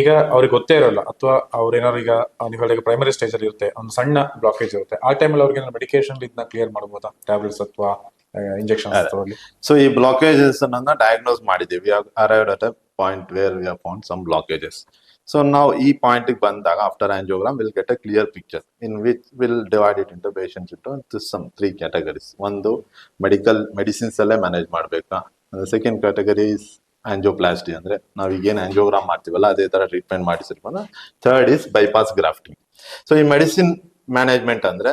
ಈಗ ಅವ್ರಿಗೆ ಗೊತ್ತೇ ಇರೋಲ್ಲ ಅಥವಾ ಅವ್ರೇನಾದ್ರು ಈಗ ನೀವು ಹೇಳಿದ ಪ್ರೈಮರಿ ಸ್ಟೇಜ್ ಅಲ್ಲಿ ಇರುತ್ತೆ ಒಂದು ಸಣ್ಣ ಬ್ಲಾಕೇಜ್ ಇರುತ್ತೆ. ಆ ಟೈಮಲ್ಲಿ ಅವ್ರಿಗೆ ಮೆಡಿಕೇಶನ್ ಇದನ್ನ ಕ್ಲಿಯರ್ ಮಾಡಬಹುದಾ ಟ್ಯಾಬ್ಲೆಟ್ಸ್ ಅಥವಾ ಇಂಜೆಕ್ಷನ್ ಸೊ ಈ ಬ್ಲಾಕೇಜಸ್ ಅನ್ನ ಡಯಾಗ್ನೋಸ್ ಮಾಡಿದೀವಿ arrived at a point where we found some blockages so ನಾವು ಈ ಪಾಯಿಂಟ್ಗೆ ಬಂದಾಗ after angiogram will get a clear picture in which will divide it into patients ಇಟ್ಟು ಸಮ್ ತ್ರೀ ಕ್ಯಾಟಗರೀಸ್ ಒಂದು medical medicines ಅಲ್ಲೇ manage ಮಾಡ್ಬೇಕಾ? Second categories angioplasty ಅಂದ್ರೆ ನಾವು ಈಗೇನು ಆಂಜಿಯೋಗ್ರಾಮ್ ಮಾಡ್ತೀವಲ್ಲ, ಅದೇ ತರ treatment ಮಾಡಿಸಿರ್ಬೋದು. Third is bypass grafting so ಈ ಮೆಡಿಸಿನ್ ಮ್ಯಾನೇಜ್ಮೆಂಟ್ ಅಂದ್ರೆ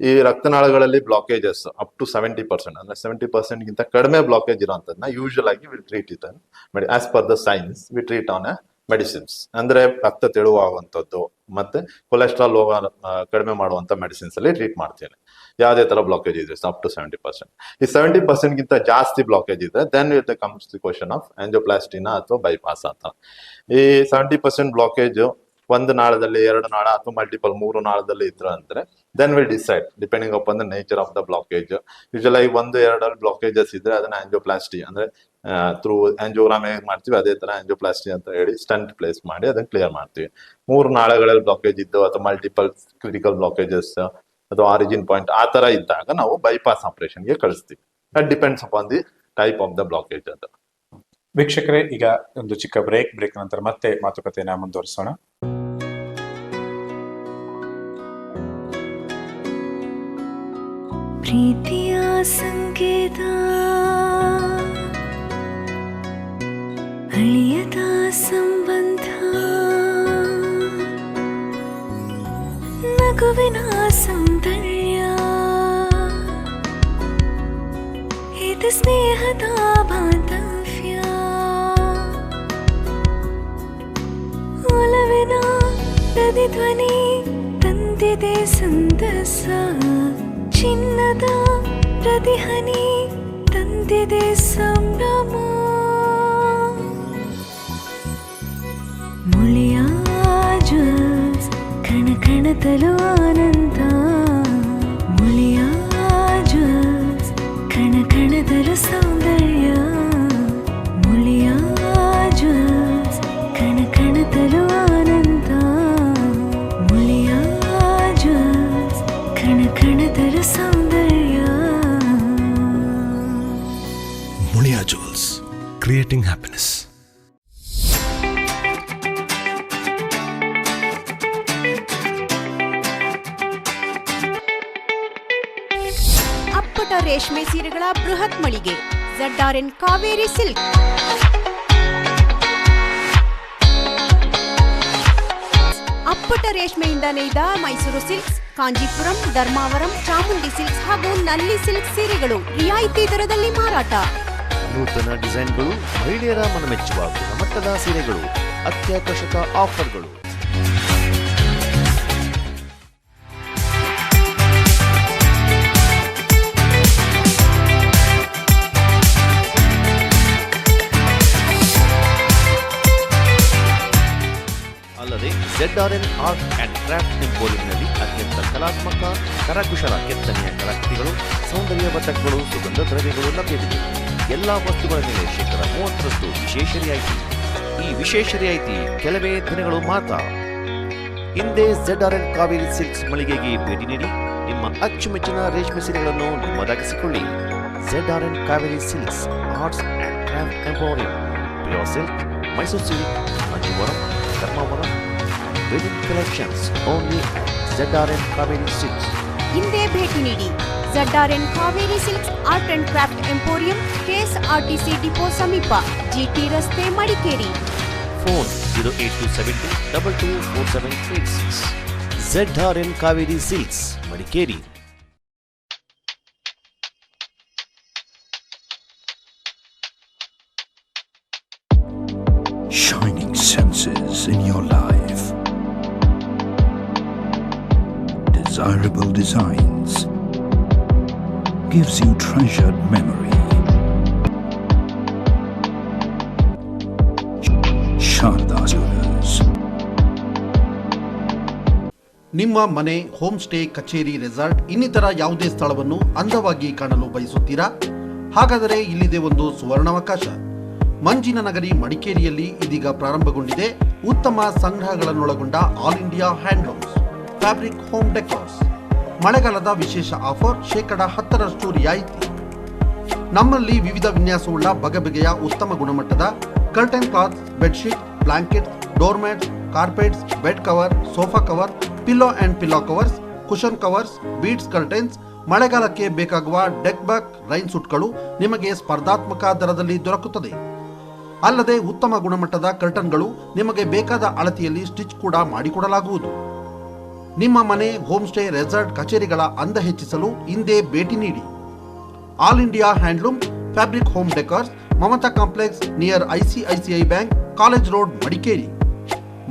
ಈ ರಕ್ತನಾಳಗಳಲ್ಲಿ blockages up to seventy percent ಅಂದ್ರೆ ಸೆವೆಂಟಿ ಪರ್ಸೆಂಟ್ ಗಿಂತ ಕಡಿಮೆ ಬ್ಲಾಕೇಜ್ ಇರೋಂಥದ್ದನ್ನ ಯೂಶುವಲ್ ಆಗಿ will treat it as per the science we treat on a medicines ಅಂದ್ರೆ ರಕ್ತ ತೆಳುವಾಗುವಂಥದ್ದು ಮತ್ತೆ ಕೊಲೆಸ್ಟ್ರಾಲ್ ಹೋಗ ಕಡಿಮೆ ಮಾಡುವಂತ ಮೆಡಿಸಿನ್ಸ್ ಅಲ್ಲಿ ಟ್ರೀಟ್ ಮಾಡ್ತೇನೆ. ಯಾವುದೇ ತರ ಬ್ಲಾಕೇಜ್ ಇದ್ರೆ ಅಪ್ ಟು ಸೆವೆಂಟಿ ಪರ್ಸೆಂಟ್ ಈ ಸೆವೆಂಟಿ ಪರ್ಸೆಂಟ್ ಗಿಂತ ಜಾಸ್ತಿ ಬ್ಲಾಕೇಜ್ ಇದ್ರೆ then it comes the question of ಆಂಜಿಯೋಪ್ಲಾಸ್ಟಿನ ಅಥವಾ ಬೈಪಾಸ್ ಅಂತ. ಈ ಸೆವೆಂಟಿ ಪರ್ಸೆಂಟ್ ಬ್ಲಾಕೇಜ್ ಒಂದು ನಾಳದಲ್ಲಿ ಎರಡು ನಾಳ ಅಥವಾ ಮಲ್ಟಿಪಲ್ ಮೂರು ನಾಳದಲ್ಲಿ ಇದ್ರ ಅಂದ್ರೆ then will decide depending up the nature of the blockage usual ಆಗಿ ಒಂದು ಎರಡಲ್ಲಿ ಬ್ಲಾಕೇಜಸ್ ಇದ್ರೆ ಅದನ್ನ ಆಂಜಿಯೋಪ್ಲಾಸ್ಟಿ ಅಂದ್ರೆ ಥ್ರೂ ಆಂಜಿಯೋಗ್ರಾಮ್ ಹೇಗೆ ಮಾಡ್ತೀವಿ, ಅದೇ ತರ ಆಂಜಿಯೋಪ್ಲಾಸ್ಟಿ ಅಂತ ಹೇಳಿ ಸ್ಟಂಟ್ ಪ್ಲೇಸ್ ಮಾಡಿ ಅದನ್ನ ಕ್ಲಿಯರ್ ಮಾಡ್ತೀವಿ. ಮೂರು ನಾಳಗಳಲ್ಲಿ ಬ್ಲಾಕೇಜ್ ಇದ್ದು ಅಥವಾ ಮಲ್ಟಿಪಲ್ ಕ್ರಿಟಿಕಲ್ ಬ್ಲಾಕೇಜಸ್ ಅಥವಾ ಆರಿಜಿನ್ ಪಾಯಿಂಟ್ ಆ ತರ ಇದ್ದಾಗ ನಾವು ಬೈಪಾಸ್ ಆಪರೇಷನ್ಗೆ ಕಳಿಸ್ತೀವಿ. That depends upon the type of the blockage ಅಂತ. ವೀಕ್ಷಕರೇ, ಈಗ ಒಂದು ಚಿಕ್ಕ ಬ್ರೇಕ್ ಬ್ರೇಕ್ ನಂತರ ಮತ್ತೆ ಮಾತುಕತೆಯನ್ನ ಮುಂದುವರಿಸೋಣ. प्रीत्या सङ्केता अळियता सम्बन्धा। न लघुविना सन्दर्या एतस्नेहता बान्धव्या ओलविना ध्वनि तन्ति ते सन्तसा। ಚಿನ್ನದ ಪ್ರತಿಹನಿ ತಂದಿದೆ ಸಂಭ್ರಮ ಮುಳಿಯ ಜ್ವಲ್ಸ್ ಕಣ ಕಣದಲು ಆನಂದ ಅಪ್ಪಟ ರೇಷ್ಮೆ ಸೀರೆಗಳ ಬೃಹತ್ ಮಳಿಗೆ. N Kaveri silk. ಅಪ್ಪಟ ರೇಷ್ಮೆಯಿಂದ ನೇಯ್ದ ಮೈಸೂರು ಸಿಲ್ಕ್ಸ್, ಕಾಂಜೀಪುರಂ, ಧರ್ಮಾವರಂ, ಚಾಮುಂಡಿ ಸಿಲ್ಕ್ಸ್ ಹಾಗೂ ನಲ್ಲಿ ಸಿಲ್ಕ್ ಸೀರೆಗಳು ರಿಯಾಯಿತಿ ದರದಲ್ಲಿ ಮಾರಾಟ. ನೂತನ ಡಿಸೈನ್ಗಳು ಮಹಿಳೆಯರ ಮನಮೆಚ್ಚುವ ಗುಣಮಟ್ಟದ ಸೀರೆಗಳು, ಅತ್ಯಾಕರ್ಷಕ ಆಫರ್ಗಳು. ಎನ್ ಆರ್ಟ್ ಅಂಡ್ ಕ್ರಾಫ್ಟ್ ಎಂಪೋರಿಯಂನಲ್ಲಿ ಅತ್ಯಂತ ಕಲಾತ್ಮಕ, ಕರಕುಶಲ ಕೆತ್ತನೆಯ ಕಲಾಕೃತಿಗಳು ಸೌಂದರ್ಯವರ್ಧಕಗಳು ಸುಗಂಧ ದ್ರವ್ಯಗಳು ಲಭ್ಯವಿದೆ. ಎಲ್ಲಾ ವಸ್ತುಗಳ ಮೇಲೆ ಶೇಕಡ ಮೂವತ್ತರಷ್ಟು ವಿಶೇಷ ರಿಯಾಯಿತಿ ಈ ವಿಶೇಷ ರಿಯಾಯಿತಿ ಕೆಲವೇ ದಿನಗಳು ಮಾತ್ರ. ಹಿಂದೆ Z R N Kaveri silks ಮಳಿಗೆಗೆ ಭೇಟಿ ನೀಡಿ, ನಿಮ್ಮ ಅಚ್ಚುಮೆಚ್ಚಿನ ರೇಷ್ಮೆ ಸೀರೆಗಳನ್ನು ನಿಮ್ಮದಾಗಿಸಿಕೊಳ್ಳಿ. Z R N Kaveri silks arts and craft emporium pure silk, Mysuru silk, Manjuvaram, Dharmavaram wedding collections only N Kaveri silks ಹಿಂದೆ ಭೇಟಿ ನೀಡಿ N Kaveri silks art and craft emporium KSRTC depot ಸಮೀಪ ಜಿಟಿ ರಸ್ತೆ Madikeri. Phone zero eight two seven two double two four seven eight six N Kaveri silks Madikeri. Desirable designs. Gives you treasured memory. Jewelers. ನಿಮ್ಮ ಮನೆ, home stay, ಕಚೇರಿ, resort, ಇನ್ನಿತರ ಯಾವುದೇ ಸ್ಥಳವನ್ನು ಅಂದವಾಗಿ ಕಾಣಲು ಬಯಸುತ್ತೀರಾ ಹಾಗಾದರೆ ಇಲ್ಲಿದೆ ಒಂದು ಸುವರ್ಣಾವಕಾಶ ಮಂಜಿನ ನಗರಿ ಮಡಿಕೇರಿಯಲ್ಲಿ ಇದೀಗ ಪ್ರಾರಂಭಗೊಂಡಿದೆ ಉತ್ತಮ ಸಂಗ್ರಹಗಳನ್ನೊಳಗೊಂಡ all India handlooms fabric home decors ಮಳೆಗಾಲದ ವಿಶೇಷ ಆಫರ್, ಶೇಕಡ ಹತ್ತರಷ್ಟು ರಿಯಾಯಿತಿ. ನಮ್ಮಲ್ಲಿ ವಿವಿಧ ವಿನ್ಯಾಸವುಳ್ಳ ಬಗೆಬಗೆಯ ಉತ್ತಮ ಗುಣಮಟ್ಟದ curtain cloth bedsheet blanket doormat carpets bed cover sofa cover pillow and pillow covers cushion covers beads curtains ಮಳೆಗಾಲಕ್ಕೆ ಬೇಕಾಗುವ ಡೆಕ್ ಬ್ಯಾಕ್ ರೈನ್ ಸೂಟ್ಗಳು ನಿಮಗೆ ಸ್ಪರ್ಧಾತ್ಮಕ ದರದಲ್ಲಿ ದೊರಕುತ್ತದೆ. ಅಲ್ಲದೆ ಉತ್ತಮ ಗುಣಮಟ್ಟದ ಕರ್ಟನ್ಗಳು ನಿಮಗೆ ಬೇಕಾದ ಅಳತೆಯಲ್ಲಿ ಸ್ಟಿಚ್ ಕೂಡ ಮಾಡಿಕೊಡಲಾಗುವುದು. ನಿಮ್ಮ ಮನೆ ಹೋಮ್ ಸ್ಟೇ ರೆಸಾರ್ಟ್ ಕಚೇರಿಗಳ ಅಂದ ಹೆಚ್ಚಿಸಲು ಹಿಂದೆ ಭೇಟಿ ನೀಡಿ. All India handloom, fabric home decors, Mamata complex near ICICI bank, college road Madikeri.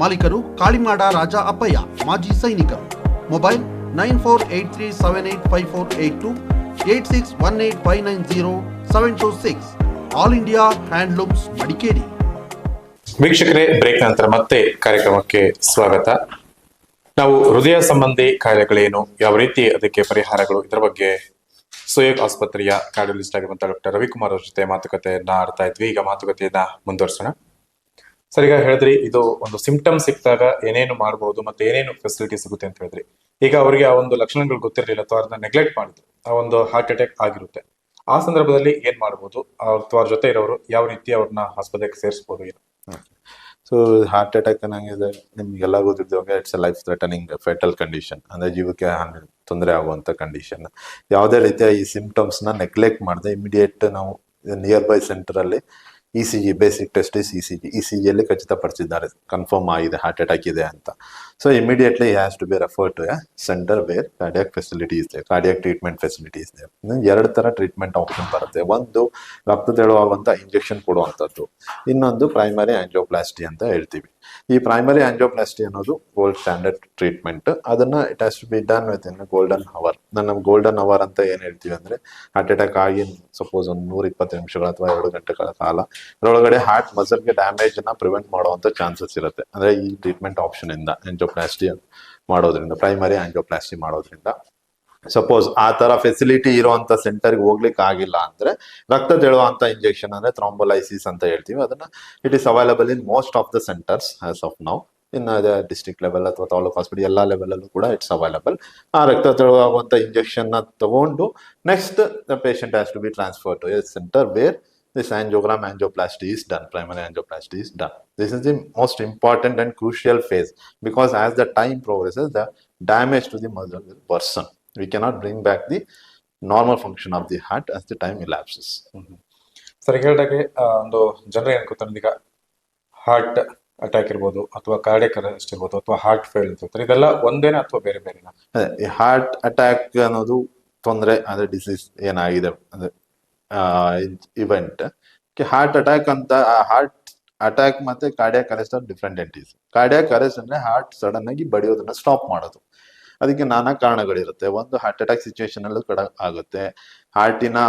ಮಾಲೀಕರು ಕಾಳಿಮಾಡ ರಾಜ ಅಪ್ಪಯ್ಯ, ಮಾಜಿ ಸೈನಿಕರು. Mobile nine four eight three seven eight five four eight two eight six one eight five nine zero seven two six. All India handlooms Madikeri. ವೀಕ್ಷಕರೇ, break ನಂತರ ಮತ್ತೆ ಕಾರ್ಯಕ್ರಮಕ್ಕೆ ಸ್ವಾಗತ. ನಾವು ಹೃದಯ ಸಂಬಂಧಿ ಕಾಯಿಲೆಗಳೇನು ಯಾವ ರೀತಿ ಅದಕ್ಕೆ ಪರಿಹಾರಗಳು? ಇದರ ಬಗ್ಗೆ ಸುಯೋಗ್ ಆಸ್ಪತ್ರೆಯ ಕಾರ್ಡಿಯಲಿಸ್ಟ್ ಆಗಿರುವಂತಹ ಡಾಕ್ಟರ್ ರವಿಕುಮಾರ್ ಅವ್ರ ಜೊತೆ ಮಾತುಕತೆಯನ್ನ ಆಡ್ತಾ ಇದ್ವಿ. ಈಗ ಮಾತುಕತೆಯನ್ನ ಮುಂದುವರ್ಸೋಣ. ಸರ್, ಈಗ ಹೇಳಿದ್ರಿ, ಇದು ಒಂದು ಸಿಂಪ್ಟಮ್ ಸಿಕ್ಕಿದಾಗ ಏನೇನು ಮಾಡಬಹುದು ಮತ್ತೆ ಏನೇನು ಫೆಸಿಲಿಟಿ ಸಿಗುತ್ತೆ ಅಂತ ಹೇಳಿದ್ರಿ. ಈಗ ಅವರಿಗೆ ಆ ಒಂದು ಲಕ್ಷಣಗಳು ಗೊತ್ತಿರಲಿಲ್ಲ, ಅಥವಾ ಅದನ್ನ ನೆಗ್ಲೆಕ್ಟ್ ಮಾಡಿದ್ರು. ಆ ಒಂದು ಹಾರ್ಟ್ ಅಟ್ಯಾಕ್ ಆಗಿರುತ್ತೆ. ಆ ಸಂದರ್ಭದಲ್ಲಿ ಏನ್ ಮಾಡಬಹುದು ಅಥವಾ ಅವ್ರ ಜೊತೆ ಇರೋರು ಯಾವ ರೀತಿ ಅವ್ರನ್ನ ಆಸ್ಪತ್ರೆಗೆ ಸೇರಿಸಬಹುದು ಏನು. ಸೊ ಹಾರ್ಟ್ ಅಟ್ಯಾಕ್ ಅನ್ನಂಗಿದೆ ನಿಮ್ಗೆಲ್ಲ ಗೊತ್ತಿದ್ದವಾಗ it's life threatening fatal condition ಅಂದರೆ ಜೀವಕ್ಕೆ ತೊಂದರೆ ಆಗುವಂಥ ಕಂಡೀಷನ್ ಯಾವುದೇ ರೀತಿಯ ಈ ಸಿಂಪ್ಟಮ್ಸ್ನ ನೆಗ್ಲೆಕ್ಟ್ ಮಾಡದೆ ಇಮಿಡಿಯೇಟ್ ನಾವು ನಿಯರ್ ಬೈ ಸೆಂಟರ್ ಅಲ್ಲಿ E E C G basic test is E C G E C ಜಿಯಲ್ಲಿ ಖಚಿತಪಡಿಸಿದ್ದಾರೆ. ಕನ್ಫರ್ಮ್ ಆಗಿದೆ ಹಾರ್ಟ್ ಅಟ್ಯಾಕ್ ಇದೆ ಅಂತ. So immediately has to be refer to a centre where cardiac facility ಇದೆ cardiac treatment facility ಇದೆ ಎರಡು ತರ ಟ್ರೀಟ್ಮೆಂಟ್ ಆಪ್ಷನ್ ಬರುತ್ತೆ. ಒಂದು, ರಕ್ತ ಇಂಜೆಕ್ಷನ್ ಕೊಡುವಂಥದ್ದು. ಇನ್ನೊಂದು ಪ್ರೈಮರಿ ಆಂಜಿಯೋಪ್ಲಾಸ್ಟಿ ಅಂತ ಹೇಳ್ತೀವಿ. ಈ ಪ್ರೈಮರಿ ಆಂಜಿಯೋಪ್ಲಾಸ್ಟಿ ಅನ್ನೋದು ಗೋಲ್ಡ್ ಸ್ಟ್ಯಾಂಡರ್ಡ್ ಟ್ರೀಟ್ಮೆಂಟ್ ಅದನ್ನ it has to be done with in golden hour ನಮ್ಮ ಗೋಲ್ಡನ್ ಅವರ್ ಅಂತ ಏನ್ ಹೇಳ್ತೀವಿ ಅಂದ್ರೆ ಹಾರ್ಟ್ ಅಟ್ಯಾಕ್ ಆಗಿ ಸಪೋಸ್ ಒಂದು ನೂರ ಇಪ್ಪತ್ತು ನಿಮಿಷಗಳ ಅಥವಾ ಎರಡು ಗಂಟೆಗಳ ಕಾಲ. ಅದರೊಳಗಡೆ ಹಾರ್ಟ್ ಮಸಲ್ಗೆ ಡ್ಯಾಮೇಜ್ನ ಪ್ರಿವೆಂಟ್ ಮಾಡುವಂತ ಚಾನ್ಸಸ್ ಇರುತ್ತೆ. ಅಂದ್ರೆ ಈ ಟ್ರೀಟ್ಮೆಂಟ್ ಆಪ್ಷನ್ ಇಂದ ಆಂಜಿಯೋಪ್ಲಾಸ್ಟಿ ಮಾಡೋದ್ರಿಂದ ಪ್ರೈಮರಿ ಆಂಜಿಯೋಪ್ಲಾಸ್ಟಿ ಮಾಡೋದ್ರಿಂದ. ಸಪೋಸ್ ಆ ತರ ಫೆಸಿಲಿಟಿ ಇರುವಂತ ಸೆಂಟರ್ಗೆ ಹೋಗ್ಲಿಕ್ಕೆ ಆಗಿಲ್ಲ ಅಂದ್ರೆ ರಕ್ತ ತೆಳುವಂತ ಇಂಜೆಕ್ಷನ್ ಅಂದ್ರೆ ಥ್ರಾಂಬೋಲೈಸಿಸ್ ಅಂತ ಹೇಳ್ತೀವಿ. ಅದನ್ನ it is available in most of the centres as of now in district level ಅಥವಾ ತಾಲೂಕು ಹಾಸ್ಪಿಟಲ್ ಎಲ್ಲಾ ಲೆವೆಲ್ ಅಲ್ಲೂ ಕೂಡ ಇಟ್ಸ್ ಅವೈಲಬಲ್ ಆ ರಕ್ತ ತೆಳುವಾಗುವಂತ ಇಂಜೆಕ್ಷನ್ನ ತಗೊಂಡು next the patient has to be transfer to a centre where this angiogram, angioplasty is done primary angioplasty is done. This is the most important and crucial phase because as the progresses, the damage to the muscle will worsen. We cannot bring back the normal function of the heart as the time elapses. Sir ಹೇಳಿದಾಗೆ ಆ, ಒಂದು ಜನರು ಏನ್ ಗೊತ್ತಾಗ ಈಗ heart attack ಇರ್ಬೋದು ಅಥವಾ cardiac arrest ಇರ್ಬೋದು ಅಥವಾ ಹಾರ್ಟ್ ಫೇಲ್ ಇರ್ತಾರೆ ಇದೆಲ್ಲ ಒಂದೇನಾ ಅಥವಾ ಬೇರೆ ಬೇರೆನಾ? ಅದೇ ಈ ಹಾರ್ಟ್ ಅಟ್ಯಾಕ್ ಅನ್ನೋದು ತೊಂದರೆ ಅಂದ್ರೆ ಡಿಸೀಸ್ ಏನಾಗಿದೆ ಅಂದ್ರೆ ಇವೆಂಟ್ ಹಾರ್ಟ್ ಅಟ್ಯಾಕ್ ಅಂತ ಹಾರ್ಟ್ ಅಟ್ಯಾಕ್ ಮತ್ತೆ cardiac arrest are different entities cardiac arrest ಅಂದ್ರೆ ಹಾರ್ಟ್ ಸಡನ್ ಆಗಿ ಬಡಿಯೋದನ್ನ ಸ್ಟಾಪ್ ಮಾಡೋದು. ಅದಕ್ಕೆ ನಾನಾ ಕಾರಣಗಳಿರುತ್ತೆ. ಒಂದು ಹಾರ್ಟ್ ಅಟ್ಯಾಕ್ ಸಿಚುವೇಶನ್ ಅಲ್ಲೂ ಕಡ ಆಗುತ್ತೆ. ಹಾರ್ಟಿನ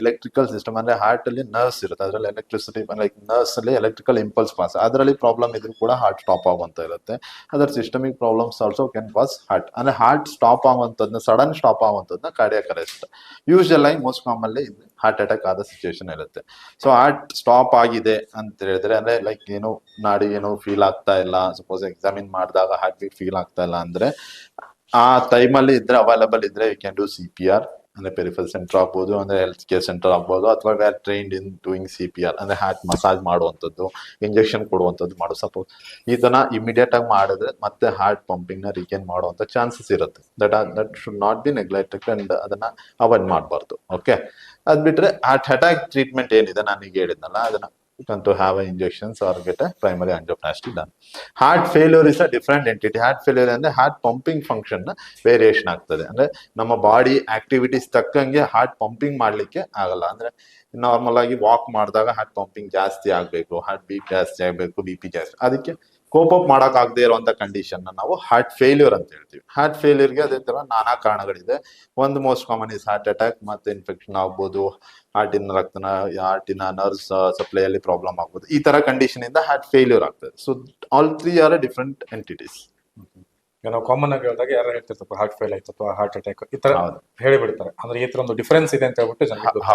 ಎಲೆಕ್ಟ್ರಿಕಲ್ ಸಿಸ್ಟಮ್ ಅಂದ್ರೆ ಹಾರ್ಟ್ ಅಲ್ಲಿ ನರ್ಸ್ ಇರುತ್ತೆ. ಅದರಲ್ಲಿ ಎಲೆಕ್ಟ್ರಿಸಿಟಿ ಲೈಕ್ ನರ್ಸ್ ಅಲ್ಲಿ ಎಲೆಕ್ಟ್ರಿಕಲ್ ಇಂಪಲ್ಸ್ ಪಾಸ್ ಅದರಲ್ಲಿ ಪ್ರಾಬ್ಲಮ್ ಇದ್ರೂ ಕೂಡ ಹಾರ್ಟ್ ಸ್ಟಾಪ್ ಆಗುವಂತ ಇರುತ್ತೆ. ಅದರ systemic problems also can cause heart ಅಂದ್ರೆ ಹಾರ್ಟ್ ಸ್ಟಾಪ್ ಆಗುವಂತದ್ನ ಸಡನ್ ಸ್ಟಾಪ್ ಆಗುವಂತದ್ನ ಕಾರ್ಡಿಯಾಕ್ ಅರೆಸ್ಟ್ ಯೂಶಲ್ ಆಗಿ ಮೋಸ್ಟ್ ಕಾಮನ್ಲಿ ಹಾರ್ಟ್ ಅಟ್ಯಾಕ್ ಆದ ಸಿಚುವೇಶನ್ ಇರುತ್ತೆ. ಸೊ ಹಾರ್ಟ್ ಸ್ಟಾಪ್ ಆಗಿದೆ ಅಂತ ಹೇಳಿದ್ರೆ, ಅಂದ್ರೆ ಲೈಕ್ ಏನು ನಾಡಿ ಏನು ಫೀಲ್ ಆಗ್ತಾ ಇಲ್ಲ. ಸಪೋಸ್ ಎಕ್ಸಾಮಿನ್ ಮಾಡಿದಾಗ ಹಾರ್ಟ್ ಬೀಟ್ ಫೀಲ್ ಆಗ್ತಾ ಇಲ್ಲ ಅಂದ್ರೆ, ಆ ಟೈಮಲ್ಲಿ ಇದ್ರೆ ಅವೈಲಬಲ್ ಇದ್ರೆ you can do C P R ಅಂದ್ರೆ ಪೆರಿಫಲ್ ಸೆಂಟರ್ ಆಗ್ಬೋದು, ಅಂದ್ರೆ ಹೆಲ್ತ್ ಕೇರ್ ಸೆಂಟರ್ ಆಗ್ಬೋದು, ಅಥವಾ we are trained in doing C P R ಅಂದ್ರೆ ಹಾರ್ಟ್ ಮಸಾಜ್ ಮಾಡುವಂಥದ್ದು ಇಂಜೆಕ್ಷನ್ ಕೊಡುವಂಥದ್ದು ಮಾಡೋ. ಸಪೋಸ್ ಇದನ್ನ ಇಮಿಡಿಯೇಟ್ ಆಗಿ ಮಾಡಿದ್ರೆ ಮತ್ತೆ ಹಾರ್ಟ್ ಪಂಪಿಂಗ್ನ ಮಾಡುವಂಥ ಚಾನ್ಸಸ್ ಇರುತ್ತೆ. That are that should not be neglected and ಅದನ್ನ ಅವಾಯ್ಡ್ ಮಾಡಬಾರ್ದು. ಓಕೆ ಅದು ಬಿಟ್ಟರೆ ಹಾರ್ಟ್ ಅಟ್ಯಾಕ್ ಟ್ರೀಟ್ಮೆಂಟ್ ಏನಿದೆ? ನಾನು ಈಗ ಹೇಳಿದ್ನಲ್ಲ, ಅದನ್ನ to have injections or get a primary angioplasty done heart failure is a different entity heart failure ಅಂದ್ರೆ ಹಾರ್ಟ್ ಪಂಪಿಂಗ್ ಫಂಕ್ಷನ್ನ ವೇರಿಯೇಷನ್ ಆಗ್ತದೆ. ಅಂದ್ರೆ ನಮ್ಮ ಬಾಡಿ ಆಕ್ಟಿವಿಟೀಸ್ ತಕ್ಕಂಗೆ ಹಾರ್ಟ್ ಪಂಪಿಂಗ್ ಮಾಡ್ಲಿಕ್ಕೆ ಆಗಲ್ಲ. ಅಂದ್ರೆ ನಾರ್ಮಲ್ ಆಗಿ ವಾಕ್ ಮಾಡಿದಾಗ ಹಾರ್ಟ್ ಪಂಪಿಂಗ್ ಜಾಸ್ತಿ ಆಗಬೇಕು. ಹಾರ್ಟ್ ಬೀಟ್ ಜಾಸ್ತಿ ಆಗಬೇಕು ಬಿ ಪಿ ಜಾಸ್ತಿ ಅದಕ್ಕೆ ಕೋಪ್ ಅಪ್ ಮಾಡಕ್ ಆಗದೆ ಇರುವಂತ ಕಂಡೀಷನ್ ನಾವು ಹಾರ್ಟ್ ಫೇಲ್ಯೂರ್ ಅಂತ ಹೇಳ್ತೀವಿ. ಹಾರ್ಟ್ ಫೇಲ್ಯೂರ್ಗೆ ಅದೇ ತರ ನಾನಾ ಕಾರಣಗಳಿದೆ. ಒಂದು most common is heart attack ಮತ್ತೆ ಇನ್ಫೆಕ್ಷನ್ ಆಗ್ಬೋದು. ಹಾರ್ಟಿನ ರಕ್ತನ ಹಾರ್ಟಿನ ನರ್ವ್ಸ್ ಸಪ್ಲೈ ಅಲ್ಲಿ ಪ್ರಾಬ್ಲಮ್ ಆಗ್ಬೋದು. ಈ ತರ ಕಂಡೀಷನ್ ಇಂದ ಹಾರ್ಟ್ ಫೇಲ್ಯೂರ್ ಆಗ್ತದೆ. So all three are different entities ನಾವು ಕಾಮನ್ ಆಗಿ ಹೇಳಿದಾಗ ಯಾರು ಹೇಳ್ತಿರ್ತಾರೆ ಹಾರ್ಟ್ ಫೇಲ್ ಆಯ್ತು ಅಥವಾ ಹಾರ್ಟ್ ಅಟ್ಯಾಕ್ ಈ ತರ. ಹೇಳಿಬಿಡ್ತಾರೆ. ಅಂದ್ರೆ ಈ ತರ ಒಂದು ಡಿಫರೆನ್ಸ್ ಇದೆ ಅಂತ ಹೇಳ್ಬಿಟ್ಟು ಜನರಿಗೆ.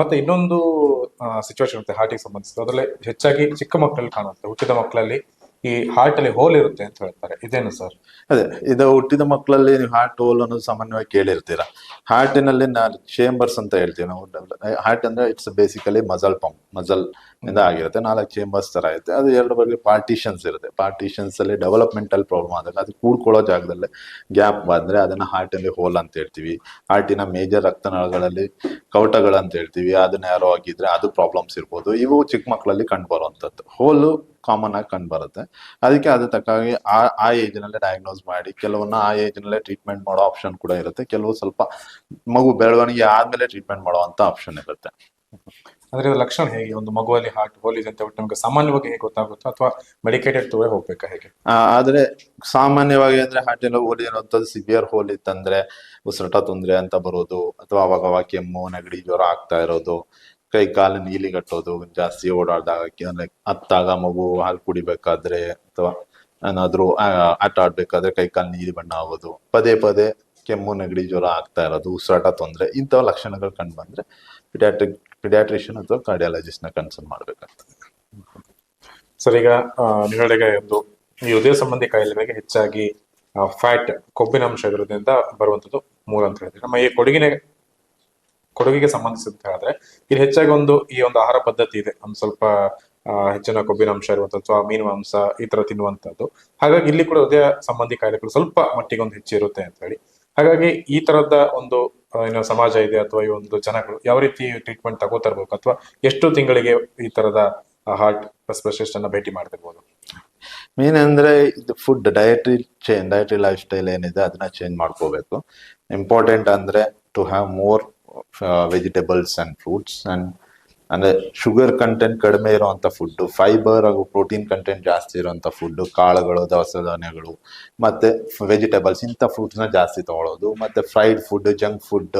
ಮತ್ತೆ ಇನ್ನೊಂದು ಸಿಚುವೇಶನ್ ಇರುತ್ತೆ ಹಾರ್ಟಿಗೆ ಸಂಬಂಧಿಸಿದ ಅದರಲ್ಲಿ ಹೆಚ್ಚಾಗಿ ಚಿಕ್ಕ ಮಕ್ಕಳಲ್ಲಿ ಕಾಣುತ್ತೆ. ಹುಟ್ಟಿದ ಮಕ್ಕಳಲ್ಲಿ ಈ ಹಾರ್ಟ್ ಅಲ್ಲಿ ಹೋಲ್ ಇರುತ್ತೆ ಅಂತ ಹೇಳ್ತಾರೆ. ಇದೇನು ಸರ್ ಅದೇ, ಇದು ಹುಟ್ಟಿದ ಮಕ್ಕಳಲ್ಲಿ ನೀವು ಹಾರ್ಟ್ ಹೋಲ್ ಅನ್ನೋದು ಸಾಮಾನ್ಯವಾಗಿ ಕೇಳಿರ್ತೀರಾ. ಹಾರ್ಟಿನಲ್ಲಿ ಚೇಂಬರ್ಸ್ ಅಂತ ಹೇಳ್ತೀವಿ ನಾವು. ಹಾರ್ಟ್ ಅಂದ್ರೆ it's basically muscle pump muscle ಇಂದ ಆಗಿರುತ್ತೆ. ನಾಲ್ಕು ಚೇಂಬರ್ಸ್ ತರ ಇರುತ್ತೆ. ಅದು ಎರಡು ಬಗ್ಗೆ ಪಾರ್ಟಿಷನ್ಸ್ ಇರುತ್ತೆ. ಪಾರ್ಟಿಷನ್ಸ್ ಅಲ್ಲಿ ಡೆವಲಪ್ಮೆಂಟಲ್ ಪ್ರಾಬ್ಲಮ್ ಆದಾಗ ಅದು ಕೂಡ್ಕೊಳ್ಳೋ ಜಾಗದಲ್ಲಿ ಗ್ಯಾಪ್ ಬಂದ್ರೆ ಅದನ್ನ ಹಾರ್ಟ್ ಅಲ್ಲಿ ಹೋಲ್ ಅಂತ ಹೇಳ್ತೀವಿ. ಹಾರ್ಟಿನ ಮೇಜರ್ ರಕ್ತನಾಳಗಳಲ್ಲಿ ಕವಟಗಳು ಅಂತ ಹೇಳ್ತೀವಿ. ಅದನ್ನ ಯಾರೋ ಆಗಿದ್ರೆ ಅದು ಪ್ರಾಬ್ಲಮ್ಸ್ ಇರ್ಬೋದು. ಇವು ಚಿಕ್ಕ ಮಕ್ಕಳಲ್ಲಿ ಕಂಡು ಬರುವಂತದ್ದು. ಹೋಲು ಕಾಮನ್ ಆಗಿ ಕಂಡು ಬರುತ್ತೆ ಅದಕ್ಕೆ ಅದ್ರ ತಕ್ಕಾಗಿ ಆ ಆ ಏಜ್ ನಲ್ಲೇ ಡಯಾಗ್ನೋಸ್ ಮಾಡಿ ಕೆಲವನ್ನ ಆ ಏಜ್ ನಲ್ಲೇ ಟ್ರೀಟ್ಮೆಂಟ್ ಮಾಡೋ ಆಪ್ಷನ್ ಕೂಡ ಇರುತ್ತೆ. ಕೆಲವು ಸ್ವಲ್ಪ ಮಗು ಬೆಳವಣಿಗೆ ಆದ್ಮೇಲೆ ಟ್ರೀಟ್ಮೆಂಟ್ ಮಾಡುವಂತ ಆಪ್ಷನ್ ಇರುತ್ತೆ. ಅಂದ್ರೆ ಲಕ್ಷಣ ಹೇಗೆ? ಒಂದು ಮಗುವಲ್ಲಿ ಹಾರ್ಟ್ ಹೋಲಿದೆ ಅಂತ ಹೇಳ್ಬಿಟ್ಟು ನಮಗೆ ಸಾಮಾನ್ಯವಾಗಿ ಹೇಗೆ ಗೊತ್ತಾಗುತ್ತೋ ಅಥವಾ ಮೆಡಿಕೇಟೆಡ್ ತೋವೆ ಹೋಗ್ಬೇಕಾ ಹೇಗೆ? ಆದ್ರೆ ಸಾಮಾನ್ಯವಾಗಿ ಅಂದ್ರೆ ಹಾರ್ಟ್ ಎಲ್ಲ ಹೋಲಿ ಸಿವಿಯರ್ ಹೋಲ್ ಇತ್ತಂದ್ರೆ ಉಸಿರಾಟ ತೊಂದ್ರೆ ಅಂತ ಬರೋದು ಅಥವಾ ಅವಾಗ ಅವಾಗ ಕೆಮ್ಮು ನೆಗಡಿ ಜ್ವರ ಆಗ್ತಾ ಇರೋದು ಕೈ ಕಾಲು ನೀಲಿ ಕಟ್ಟೋದು, ಜಾಸ್ತಿ ಓಡಾಡ್ದಾಗ ಅಂದ್ರೆ ಹತ್ತಾಗ ಮಗು ಹಾಲು ಕುಡಿಬೇಕಾದ್ರೆ ಅಥವಾ ಏನಾದ್ರು ಆಟ ಆಡ್ಬೇಕಾದ್ರೆ ಕೈ ಕಾಲು ನೀಲಿ ಬಣ್ಣ ಆಗೋದು. ಪದೇ ಪದೇ ಕೆಮ್ಮು, ನೆಗಡಿ ಜ್ವರ ಆಗ್ತಾ ಇರೋದು, ಉಸಿರಾಟ ತೊಂದರೆ ಇಂಥ ಲಕ್ಷಣಗಳು ಕಂಡು ಬಂದ್ರೆ ಪಿಡಿಯಾಟ್ರಿಷಿಯನ್ ಅಥವಾ ಕಾರ್ಡಿಯಾಲಜಿಸ್ಟ್ನ ಕನ್ಸಲ್ಟ್ ಮಾಡ್ಬೇಕಾಗ್ತದೆ. ಸರ್, ಈಗ ನೀವು ಒಂದು ಈ ಹೃದಯ ಸಂಬಂಧಿ ಬಗ್ಗೆ ಹೆಚ್ಚಾಗಿ ಫ್ಯಾಟ್ ಕೊಬ್ಬಿನ ಅಂಶ ಇರೋದ್ರಿಂದ ಬರುವಂತದ್ದು ಮೂಲ ಅಂತ ಹೇಳಿದ್ರೆ, ನಮ್ಮ ಈ ಕೊಡಗಿನ ಕೊಡಗಿಗೆ ಸಂಬಂಧಿಸಿದಂತೆ ಹೇಳಿದ್ರೆ ಇಲ್ಲಿ ಹೆಚ್ಚಾಗಿ ಒಂದು ಈ ಒಂದು ಆಹಾರ ಪದ್ಧತಿ ಇದೆ. ಒಂದು ಸ್ವಲ್ಪ ಹೆಚ್ಚಿನ ಕೊಬ್ಬಿನ ಅಂಶ ಇರುವಂತದ್ದು ಅಥವಾ ಮೀನು ಮಾಂಸ ಈ ತರ ತಿನ್ನುವಂತದ್ದು ಹಾಗಾಗಿ ಇಲ್ಲಿ ಕೂಡ ಹೃದಯ ಸಂಬಂಧಿ ಕಾಯಿಲೆಗಳು ಸ್ವಲ್ಪ ಮಟ್ಟಿಗೆ ಒಂದು ಹೆಚ್ಚು ಇರುತ್ತೆ ಅಂತ ಹೇಳಿ. ಹಾಗಾಗಿ ಈ ತರದ ಒಂದು ಏನು ಸಮಾಜ ಇದೆ ಅಥವಾ ಈ ಒಂದು ಜನಗಳು ಯಾವ ರೀತಿ ಟ್ರೀಟ್ಮೆಂಟ್ ತಗೋತಾ ಅಥವಾ ಎಷ್ಟು ತಿಂಗಳಿಗೆ ಈ ತರದ ಹಾರ್ಟ್ ಸ್ಪೆಷಲಿಸ್ಟ್ ಅನ್ನ ಭೇಟಿ ಮಾಡ್ತಿರ್ಬೋದು? ಮೇನ್ ಅಂದ್ರೆ ಇದು food dietary change dietary lifestyle ಏನಿದೆ ಅದನ್ನ ಚೇಂಜ್ ಮಾಡ್ಕೋಬೇಕು. ಇಂಪಾರ್ಟೆಂಟ್ ಅಂದ್ರೆ to have more vegetables and fruits and ಅಂದರೆ ಶುಗರ್ ಕಂಟೆಂಟ್ ಕಡಿಮೆ ಇರೋವಂಥ ಫುಡ್ಡು ಫೈಬರ್ ಹಾಗೂ ಪ್ರೋಟೀನ್ ಕಂಟೆಂಟ್ ಜಾಸ್ತಿ ಇರುವಂಥ ಫುಡ್ಡು ಕಾಳುಗಳು, ದವಸ ಧಾನ್ಯಗಳು, ಮತ್ತು ವೆಜಿಟೇಬಲ್ಸ್ ಇಂಥ ಫ್ರೂಟ್ಸ್ನ ಜಾಸ್ತಿ ತಗೊಳ್ಳೋದು ಮತ್ತು fried food junk food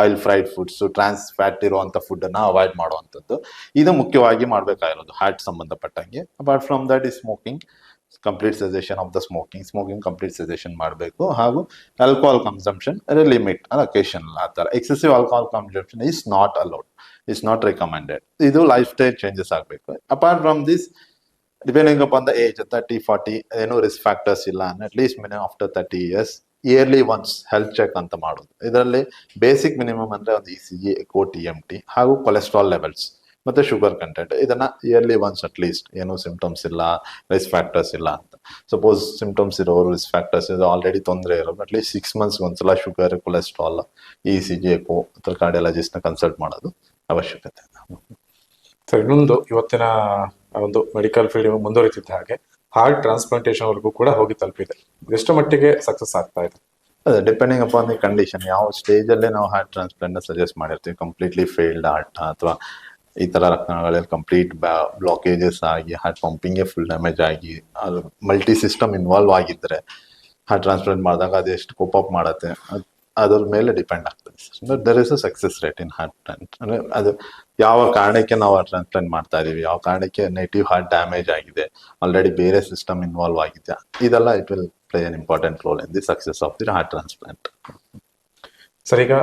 oil fried foods trans fat ಇರುವಂಥ ಫುಡ್ಡನ್ನು ಅವಾಯ್ಡ್ ಮಾಡುವಂಥದ್ದು. ಇದು ಮುಖ್ಯವಾಗಿ ಮಾಡ್ಬೇಕಾಗಿರೋದು ಹಾರ್ಟ್ ಸಂಬಂಧಪಟ್ಟಂಗೆ. ಅಪಾರ್ಟ್ ಫ್ರಮ್ ದಟ್ ಈ smoking complete cessation of the smoking smoking complete cessation ಮಾಡಬೇಕು. ಹಾಗೂ ಆಲ್ಕೋಹಾಲ್ ಕನ್ಸಂಪ್ಷನ್ ಲಿಮಿಟ್ ಅಕೇಶನ್ ಆ ಥರ. Excessive alcohol consumption is not allowed is not recommended ಇದು ಲೈಫ್ ಸ್ಟೈಲ್ ಚೇಂಜಸ್ ಆಗಬೇಕು. Apart from this depending upon the age thirty forty ಏನು risk factors ಇಲ್ಲ at least minimum after thirty years yearly once health check ಅಂತ ಮಾಡೋದು. ಇದರಲ್ಲಿ basic minimum ಅಂದ್ರೆ ಒಂದು E C G echo T M T ಹಾಗೂ cholesterol levels ಮತ್ತೆ sugar content ಇದನ್ನ ಇಯರ್ಲಿ ಒನ್ಸ್ ಅಟ್ ಲೀಸ್ಟ್ ಏನು ಸಿಂಪ್ಟಮ್ಸ್ ಇಲ್ಲ ರಿಸ್ಕ್ ಫ್ಯಾಕ್ಟರ್ಸ್ ಇಲ್ಲ ಅಂತ. ಸಪೋಸ್ ಸಿಂಪ್ಟಮ್ಸ್ ಇರೋರು ರಿಸ್ ಫ್ಯಾಕ್ಟರ್ಸ್ ಇದು ಆಲ್ರೆಡಿ ತೊಂದರೆ ಇರೋರು ಅಟ್ಲೀಸ್ಟ್ ಸಿಕ್ಸ್ ಮಂತ್ಸ್ ಒಂದ್ಸಲ sugar cholesterol E C G echo ಅಥವಾ ಕಾರ್ಡಿಯಾಲಜಿಸ್ಟ್ನ ಕನ್ಸಲ್ಟ್ ಮಾಡೋದು ಅವಶ್ಯಕತೆ. ಇನ್ನೊಂದು ಇವತ್ತಿನ ಒಂದು ಮೆಡಿಕಲ್ ಫೀಲ್ಡ್ ಮುಂದುವರಿತಿದ್ದ ಹಾಗೆ ಹಾರ್ಟ್ ಟ್ರಾನ್ಸ್ಪ್ಲಾಂಟೇಶನ್ ವರೆಗೂ ಕೂಡ ಹೋಗಿ ತಲುಪಿದೆ. ಎಷ್ಟು ಮಟ್ಟಿಗೆ ಸಕ್ಸಸ್ ಆಗ್ತಾ ಇದೆ. ಅದೇ ಡಿಪೆಂಡಿಂಗ್ ಅಪಾನ್ ದಿ ಕಂಡೀಷನ್ ಯಾವ ಸ್ಟೇಜಲ್ಲೇ ನಾವು ಹಾರ್ಟ್ ಟ್ರಾನ್ಸ್ಪ್ಲಾಂಟ್ ಸಜೆಸ್ಟ್ ಮಾಡಿರ್ತೀವಿ. ಕಂಪ್ಲೀಟ್ಲಿ ಫೇಲ್ಡ್ ಹಾರ್ಟ್ ಅಥವಾ ಈ ಥರ ರಕ್ತನಾಳಗಳಲ್ಲಿ ಕಂಪ್ಲೀಟ್ ಬ್ಲಾಕೇಜಸ್ ಆಗಿ ಹಾರ್ಟ್ ಪಂಪಿಂಗೇ ಫುಲ್ ಡ್ಯಾಮೇಜ್ ಆಗಿ ಅದು ಮಲ್ಟಿ ಸಿಸ್ಟಮ್ ಇನ್ವಾಲ್ವ್ ಆಗಿದ್ರೆ ಹಾರ್ಟ್ ಟ್ರಾನ್ಸ್ಪ್ಲಾಂಟ್ ಮಾಡಿದಾಗ ಅದು ಎಷ್ಟು ಕೋಪ್ ಅಪ್ ಮಾಡುತ್ತೆ ಅದ್- ಅದ್ರ ಮೇಲೆ ಡಿಪೆಂಡ್ ಆಗ್ತದೆ there is a success rate in heart trans ಅಂದ್ರೆ ಅದು ಯಾವ ಕಾರಣಕ್ಕೆ ನಾವು ಟ್ರಾನ್ಸ್ಪ್ಲಾಂಟ್ ಮಾಡ್ತಾ ಇದ್ದೀವಿ ಯಾವ ಕಾರಣಕ್ಕೆ ನೆಟಿವ್ ಹಾರ್ಟ್ ಡ್ಯಾಮೇಜ್ ಆಗಿದೆ ಆಲ್ರೆಡಿ ಬೇರೆ ಸಿಸ್ಟಮ್ ಇನ್ವಾಲ್ವ್ ಆಗಿದೆ ಇದೆಲ್ಲ it will play an important role in the success of the heart transplant sir ಈಗ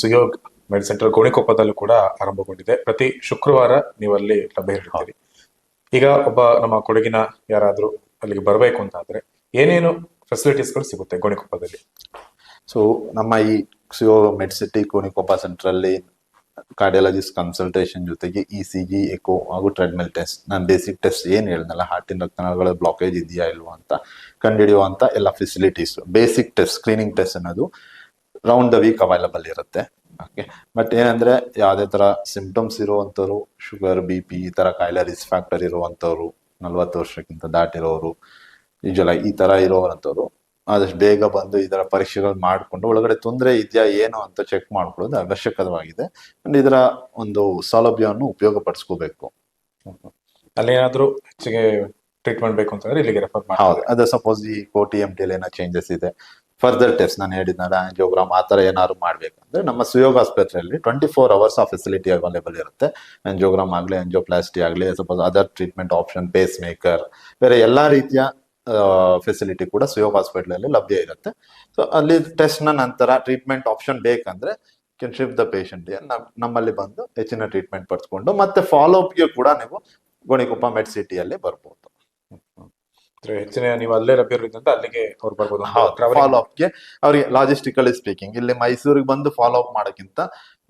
ಸುಯೋಗ್ ಮೆಡ್ ಸೆಂಟರ್ ಗೋಣಿಕೊಪ್ಪದಲ್ಲೂ ಕೂಡ ಆರಂಭಗೊಂಡಿದೆ. ಪ್ರತಿ ಶುಕ್ರವಾರ ನೀವು ಅಲ್ಲಿ ಲಭ್ಯ ಇರ್ತೀರಿ ಈಗ ಒಬ್ಬ ನಮ್ಮ ಕೊಡಗಿನ ಯಾರಾದರೂ ಅಲ್ಲಿಗೆ ಬರಬೇಕು ಅಂತ ಆದ್ರೆ ಏನೇನು ಫೆಸಿಲಿಟೀಸ್ಗಳು ಸಿಗುತ್ತೆ ಗೋಣಿಕೊಪ್ಪದಲ್ಲಿ? ಸೊ ನಮ್ಮ ಈ ಸಿಒ ಮೆಡ್ ಸಿಟಿ ಗೋಣಿಕೊಪ್ಪ ಸೆಂಟ್ರಲ್ಲಿ ಕಾರ್ಡಿಯಾಲಜಿಸ್ಟ್ ಕನ್ಸಲ್ಟೇಷನ್ ಜೊತೆಗೆ ಇ ಸಿ ಜಿ ಎಕೋ ಹಾಗೂ ಟ್ರೆಡ್ಮಿಲ್ ಟೆಸ್ಟ್ ನಾನು ಬೇಸಿಕ್ ಟೆಸ್ಟ್ ಏನು ಹೇಳಿದ್ನಲ್ಲ ಹಾರ್ಟಿನ ರಕ್ತನಾಳಗಳ ಬ್ಲಾಕೇಜ್ ಇದೆಯಾ ಇಲ್ವಾ ಅಂತ ಕಂಡುಹಿಡಿಯುವಂಥ ಎಲ್ಲ facilities basic test screening test ಅನ್ನೋದು ರೌಂಡ್ ದ ವೀಕ್ ಅವೈಲಬಲ್ ಇರುತ್ತೆ. ಓಕೆ ಬಟ್ ಏನಂದ್ರೆ ಯಾವುದೇ ತರ ಸಿಂಪ್ಟಮ್ಸ್ ಇರುವಂಥವ್ರು ಶುಗರ್ ಬಿ ಪಿ ಈ ತರ ಕಾಯಿಲೆ ರಿಸ್ ಫ್ಯಾಕ್ಟರ್ ಇರುವಂಥವ್ರು ನಲ್ವತ್ತು ವರ್ಷಕ್ಕಿಂತ ದಾಟಿರೋರು ಯೂಶಲ್ ಈ ತರ ಇರೋರಂಥವ್ರು ಆದಷ್ಟು ಬೇಗ ಬಂದು ಇದರ ಪರೀಕ್ಷೆಗಳು ಮಾಡಿಕೊಂಡು ಒಳಗಡೆ ತೊಂದರೆ ಇದೆಯಾ ಏನು ಅಂತ ಚೆಕ್ ಮಾಡ್ಕೊಳ್ಳೋದು ಅವಶ್ಯಕವಾಗಿದೆ. ಅಂಡ್ ಇದರ ಒಂದು ಸೌಲಭ್ಯವನ್ನು ಉಪಯೋಗ ಪಡಿಸ್ಕೋಬೇಕು ಅಲ್ಲಿ ಏನಾದರೂ ಹೆಚ್ಚಿಗೆ ಟ್ರೀಟ್ಮೆಂಟ್ ಬೇಕು ಅಂತಂದ್ರೆ ಇಲ್ಲಿಗೆ ರೆಫರ್ ಹೌದು. ಮಾಡಿ ಅದೇ ಸಪೋಸ್ ಈ ಕೋಟಿ ಎಂ ಟಿ ಏನೋ ಚೇಂಜಸ್ ಇದೆ. ಫರ್ದರ್ ಟೆಸ್ಟ್ ನಾನು ಹೇಳಿದ್ನಲ್ಲ ಆಂಜಿಯೋಗ್ರಾಮ್ ಆ ಥರ ಏನಾದ್ರು ಮಾಡ್ಬೇಕಂದ್ರೆ ನಮ್ಮ ಸುಯೋಗ ಆಸ್ಪತ್ರೆಯಲ್ಲಿ ಟ್ವೆಂಟಿ ಫೋರ್ ಅವರ್ಸ್ ಆ ಫೆಸಿಲಿಟಿ ಅವೈಲೇಬಲ್ ಇರುತ್ತೆ. ಆಂಜಿಯೋಗ್ರಾಮ್ ಆಗಲಿ ಆಂಜಿಯೋಪ್ಲಾಸ್ಟಿ ಆಗಲಿ suppose other treatment option pacemaker ಬೇರೆ ಎಲ್ಲಾ ರೀತಿಯ ಫೆಸಿಲಿಟಿ ಕೂಡ ಸುಯೋಗ ಹಾಸ್ಪಿಟ್ಲಲ್ಲಿ ಲಭ್ಯ ಇರುತ್ತೆ. ಸೊ ಅಲ್ಲಿ ಟೆಸ್ಟ್ ನಂತರ ಟ್ರೀಟ್ಮೆಂಟ್ ಆಪ್ಷನ್ ಬೇಕಂದ್ರೆ ಕ್ಯಾನ್ ಶಿಫ್ಟ್ ದ ಪೇಷಂಟ್ಗೆ ನಮ್ಮಲ್ಲಿ ಬಂದು ಹೆಚ್ಚಿನ ಟ್ರೀಟ್ಮೆಂಟ್ ಪಡ್ಸ್ಕೊಂಡು ಮತ್ತೆ ಫಾಲೋ ಅಪ್ಗೆ ಕೂಡ ನೀವು ಗೋಣಿಕೊಪ್ಪ ಮೆಡ್ ಸಿಟಿಯಲ್ಲಿ ಬರ್ಬೋದು. ಹೆಚ್ಚಿನ ನೀವು ಅಲ್ಲೇ ಲಭ್ಯ ಇರೋದ್ರಿಂದ ಅಲ್ಲಿಗೆ ಅವ್ರು ಬರ್ಬೋದು ಫಾಲೋ ಅಪ್ಗೆ ಅವ್ರಿಗೆ ಲಾಜಿಸ್ಟಿಕಲಿ ಸ್ಪೀಕಿಂಗ್ ಇಲ್ಲಿ ಮೈಸೂರಿಗೆ ಬಂದು ಫಾಲೋ ಅಪ್ ಮಾಡೋಕ್ಕಿಂತ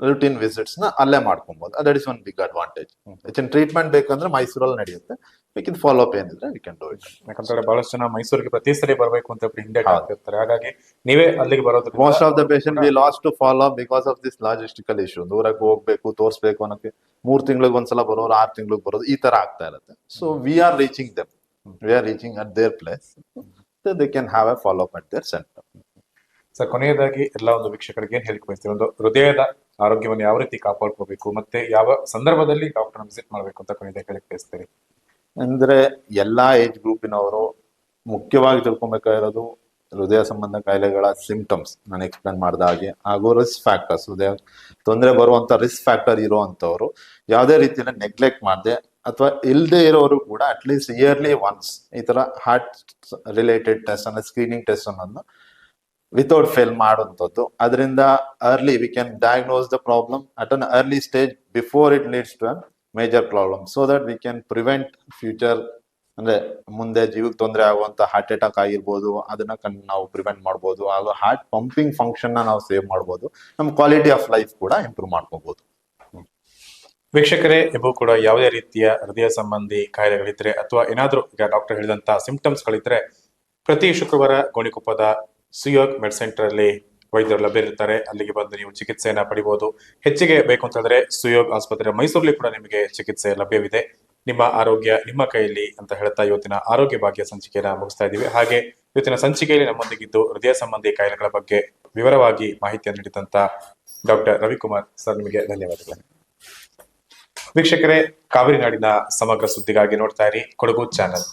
ರುಟೀನ್ ವಿಸಿಟ್ಸ್ನ ಅಲ್ಲೇ ಮಾಡ್ಕೊಬಹುದು that is one big advantage ಹೆಚ್ಚಿನ ಟ್ರೀಟ್ಮೆಂಟ್ ಬೇಕಂದ್ರೆ ಮೈಸೂರಲ್ಲಿ ನಡೆಯುತ್ತೆ. ಬೇಕಿದ್ ಫಾಲೋ ಅಪ್ ಏನಿದ್ರೆ ವಿ ಕ್ಯಾನ್ ಡೂ ಇಟ್ ಯಾಕಂತಂದ್ರೆ ಬಹಳಷ್ಟು ಜನ ಮೈಸೂರಿಗೆ ಪ್ರತಿ ಸರಿ ಬರಬೇಕು ಅಂತ ಹಿಂದೆ ಹೌದು. ಹಾಗಾಗಿ ನೀವೇ ಅಲ್ಲಿಗೆ ಬರೋದು most of the patient we lost to follow up because of this logistical issue ದೂರಕ್ಕೆ ಹೋಗ್ಬೇಕು ತೋರಿಸ್ಬೇಕು ಅನ್ನೋಕ್ಕೆ ಮೂರ್ ತಿಂಗಳಿಗೆ ಒಂದ್ಸಲ ಬರೋರು ಆರ್ ತಿಂಗಳಿಗೆ ಬರೋದು ಈ ತರ ಆಗ್ತಾ ಇರುತ್ತೆ. So we are reaching them we are reaching at their place they can have a follow up at their centre sir ಕೊನೆಯದಾಗಿ ಎಲ್ಲ ಒಂದು ವೀಕ್ಷಕರಿಗೆ ಏನ್ ಹೇಳಿಕ್ ಬಯಸ್ತೀವಿ ಒಂದು ಹೃದಯದ ಆರೋಗ್ಯವನ್ನು ಯಾವ ರೀತಿ ಕಾಪಾಡ್ಕೋಬೇಕು ಮತ್ತೆ ಯಾವ ಸಂದರ್ಭದಲ್ಲಿ ಡಾಕ್ಟರ್ ವಿಸಿಟ್ ಮಾಡಬೇಕು ಅಂತ ಕೊನೆಯದಾಗಿ ಹೇಳಿಕ್ ಬಯಸ್ತೀರಿ ಅಂದ್ರೆ ಎಲ್ಲಾ ಏಜ್ ಗ್ರೂಪಿನವರು ಮುಖ್ಯವಾಗಿ ತಿಳ್ಕೊಬೇಕಾಗಿರೋದು ಹೃದಯ ಸಂಬಂಧ ಕಾಯಿಲೆಗಳ ಸಿಂಪ್ಟಮ್ಸ್ ನಾನು ಎಕ್ಸ್ಪ್ಲೇನ್ ಮಾಡಿದ ಹಾಗೆ. ಹಾಗೂ ರಿಸ್ಕ್ ಫ್ಯಾಕ್ಟರ್ಸ್ ಹೃದಯ ತೊಂದರೆ ಬರುವಂತ ರಿಸ್ಕ್ ಫ್ಯಾಕ್ಟರ್ ಇರುವಂತವ್ರು ಯಾವುದೇ ರೀತಿಯಲ್ಲಿ ನೆಗ್ಲೆಕ್ಟ್ ಮಾಡದೆ ಅಥವಾ ಇಲ್ಲದೆ ಇರೋರು ಕೂಡ ಅಟ್ಲೀಸ್ಟ್ ಇಯರ್ಲಿ ಒನ್ಸ್ ಈ ತರ ಹಾರ್ಟ್ ರಿಲೇಟೆಡ್ ಟೆಸ್ಟ್ ಅಂದ್ರೆ ಸ್ಕ್ರೀನಿಂಗ್ ಟೆಸ್ಟ್ ಅನ್ನೋದನ್ನ ವಿತೌಟ್ ಫೇಲ್ ಮಾಡುವಂಥದ್ದು. ಅದರಿಂದ early we can diagnose the problem at an early stage before it leads to an major problem so that we can prevent future ಅಂದ್ರೆ ಮುಂದೆ ಜೀವಕ್ಕೆ ತೊಂದರೆ ಆಗುವಂತ ಹಾರ್ಟ್ ಅಟ್ಯಾಕ್ ಆಗಿರ್ಬೋದು, ಅದನ್ನ ಕಣ್ ನಾವು ಪ್ರಿವೆಂಟ್ ಮಾಡ್ಬೋದು, ಹಾಗೂ ಹಾರ್ಟ್ ಪಂಪಿಂಗ್ ಫಂಕ್ಷನ್ ನಾವು ಸೇವ್ ಮಾಡ್ಬೋದು, ನಮ್ಮ ಕ್ವಾಲಿಟಿ ಆಫ್ ಲೈಫ್ ಕೂಡ ಇಂಪ್ರೂವ್ ಮಾಡ್ಕೋಬಹುದು ವೀಕ್ಷಕರೇ, ಇವು ಕೂಡ ಯಾವುದೇ ರೀತಿಯ ಹೃದಯ ಸಂಬಂಧಿ ಕಾಯಿಲೆಗಳಿದ್ರೆ ಅಥವಾ ಏನಾದರೂ ಈಗ ಡಾಕ್ಟರ್ ಹೇಳಿದಂತ ಸಿಂಪ್ಟಮ್ಸ್ಗಳಿದ್ರೆ ಪ್ರತಿ ಶುಕ್ರವಾರ ಗೋಣಿಕೊಪ್ಪದ ಸುಯೋಗ್ ಮೆಡ್ ಸೆಂಟರ್ ಅಲ್ಲಿ ವೈದ್ಯರು ಲಭ್ಯ ಇರ್ತಾರೆ. ಅಲ್ಲಿಗೆ ಬಂದು ನೀವು ಚಿಕಿತ್ಸೆಯನ್ನ ಪಡಿಬಹುದು ಹೆಚ್ಚಿಗೆ ಬೇಕು ಅಂತಂದ್ರೆ ಸುಯೋಗ್ ಆಸ್ಪತ್ರೆ ಮೈಸೂರಲ್ಲಿ ಕೂಡ ನಿಮಗೆ ಚಿಕಿತ್ಸೆ ಲಭ್ಯವಿದೆ. ನಿಮ್ಮ ಆರೋಗ್ಯ ನಿಮ್ಮ ಕೈಯಲ್ಲಿ ಅಂತ ಹೇಳ್ತಾ ಇವತ್ತಿನ ಆರೋಗ್ಯ ಭಾಗ್ಯ ಸಂಚಿಕೆಯನ್ನ ಮುಗಿಸ್ತಾ ಇದ್ದೀವಿ. ಹಾಗೆ ಇವತ್ತಿನ ಸಂಚಿಕೆಯಲ್ಲಿ ನಮ್ಮೊಂದಿಗಿದ್ದು ಹೃದಯ ಸಂಬಂಧಿ ಕಾಯಿಲೆಗಳ ಬಗ್ಗೆ ವಿವರವಾಗಿ ಮಾಹಿತಿಯನ್ನು ನೀಡಿದಂತ ಡಾಕ್ಟರ್ ರವಿಕುಮಾರ್ ಸರ್, ನಿಮಗೆ ಧನ್ಯವಾದಗಳು. ವೀಕ್ಷಕರೇ ಕಾವೇರಿ ನಾಡಿನ ಸಮಗ್ರ ಸುದ್ದಿಗಾಗಿ ನೋಡ್ತಾ ಇರಿ ಕೊಡಗು ಚಾನೆಲ್.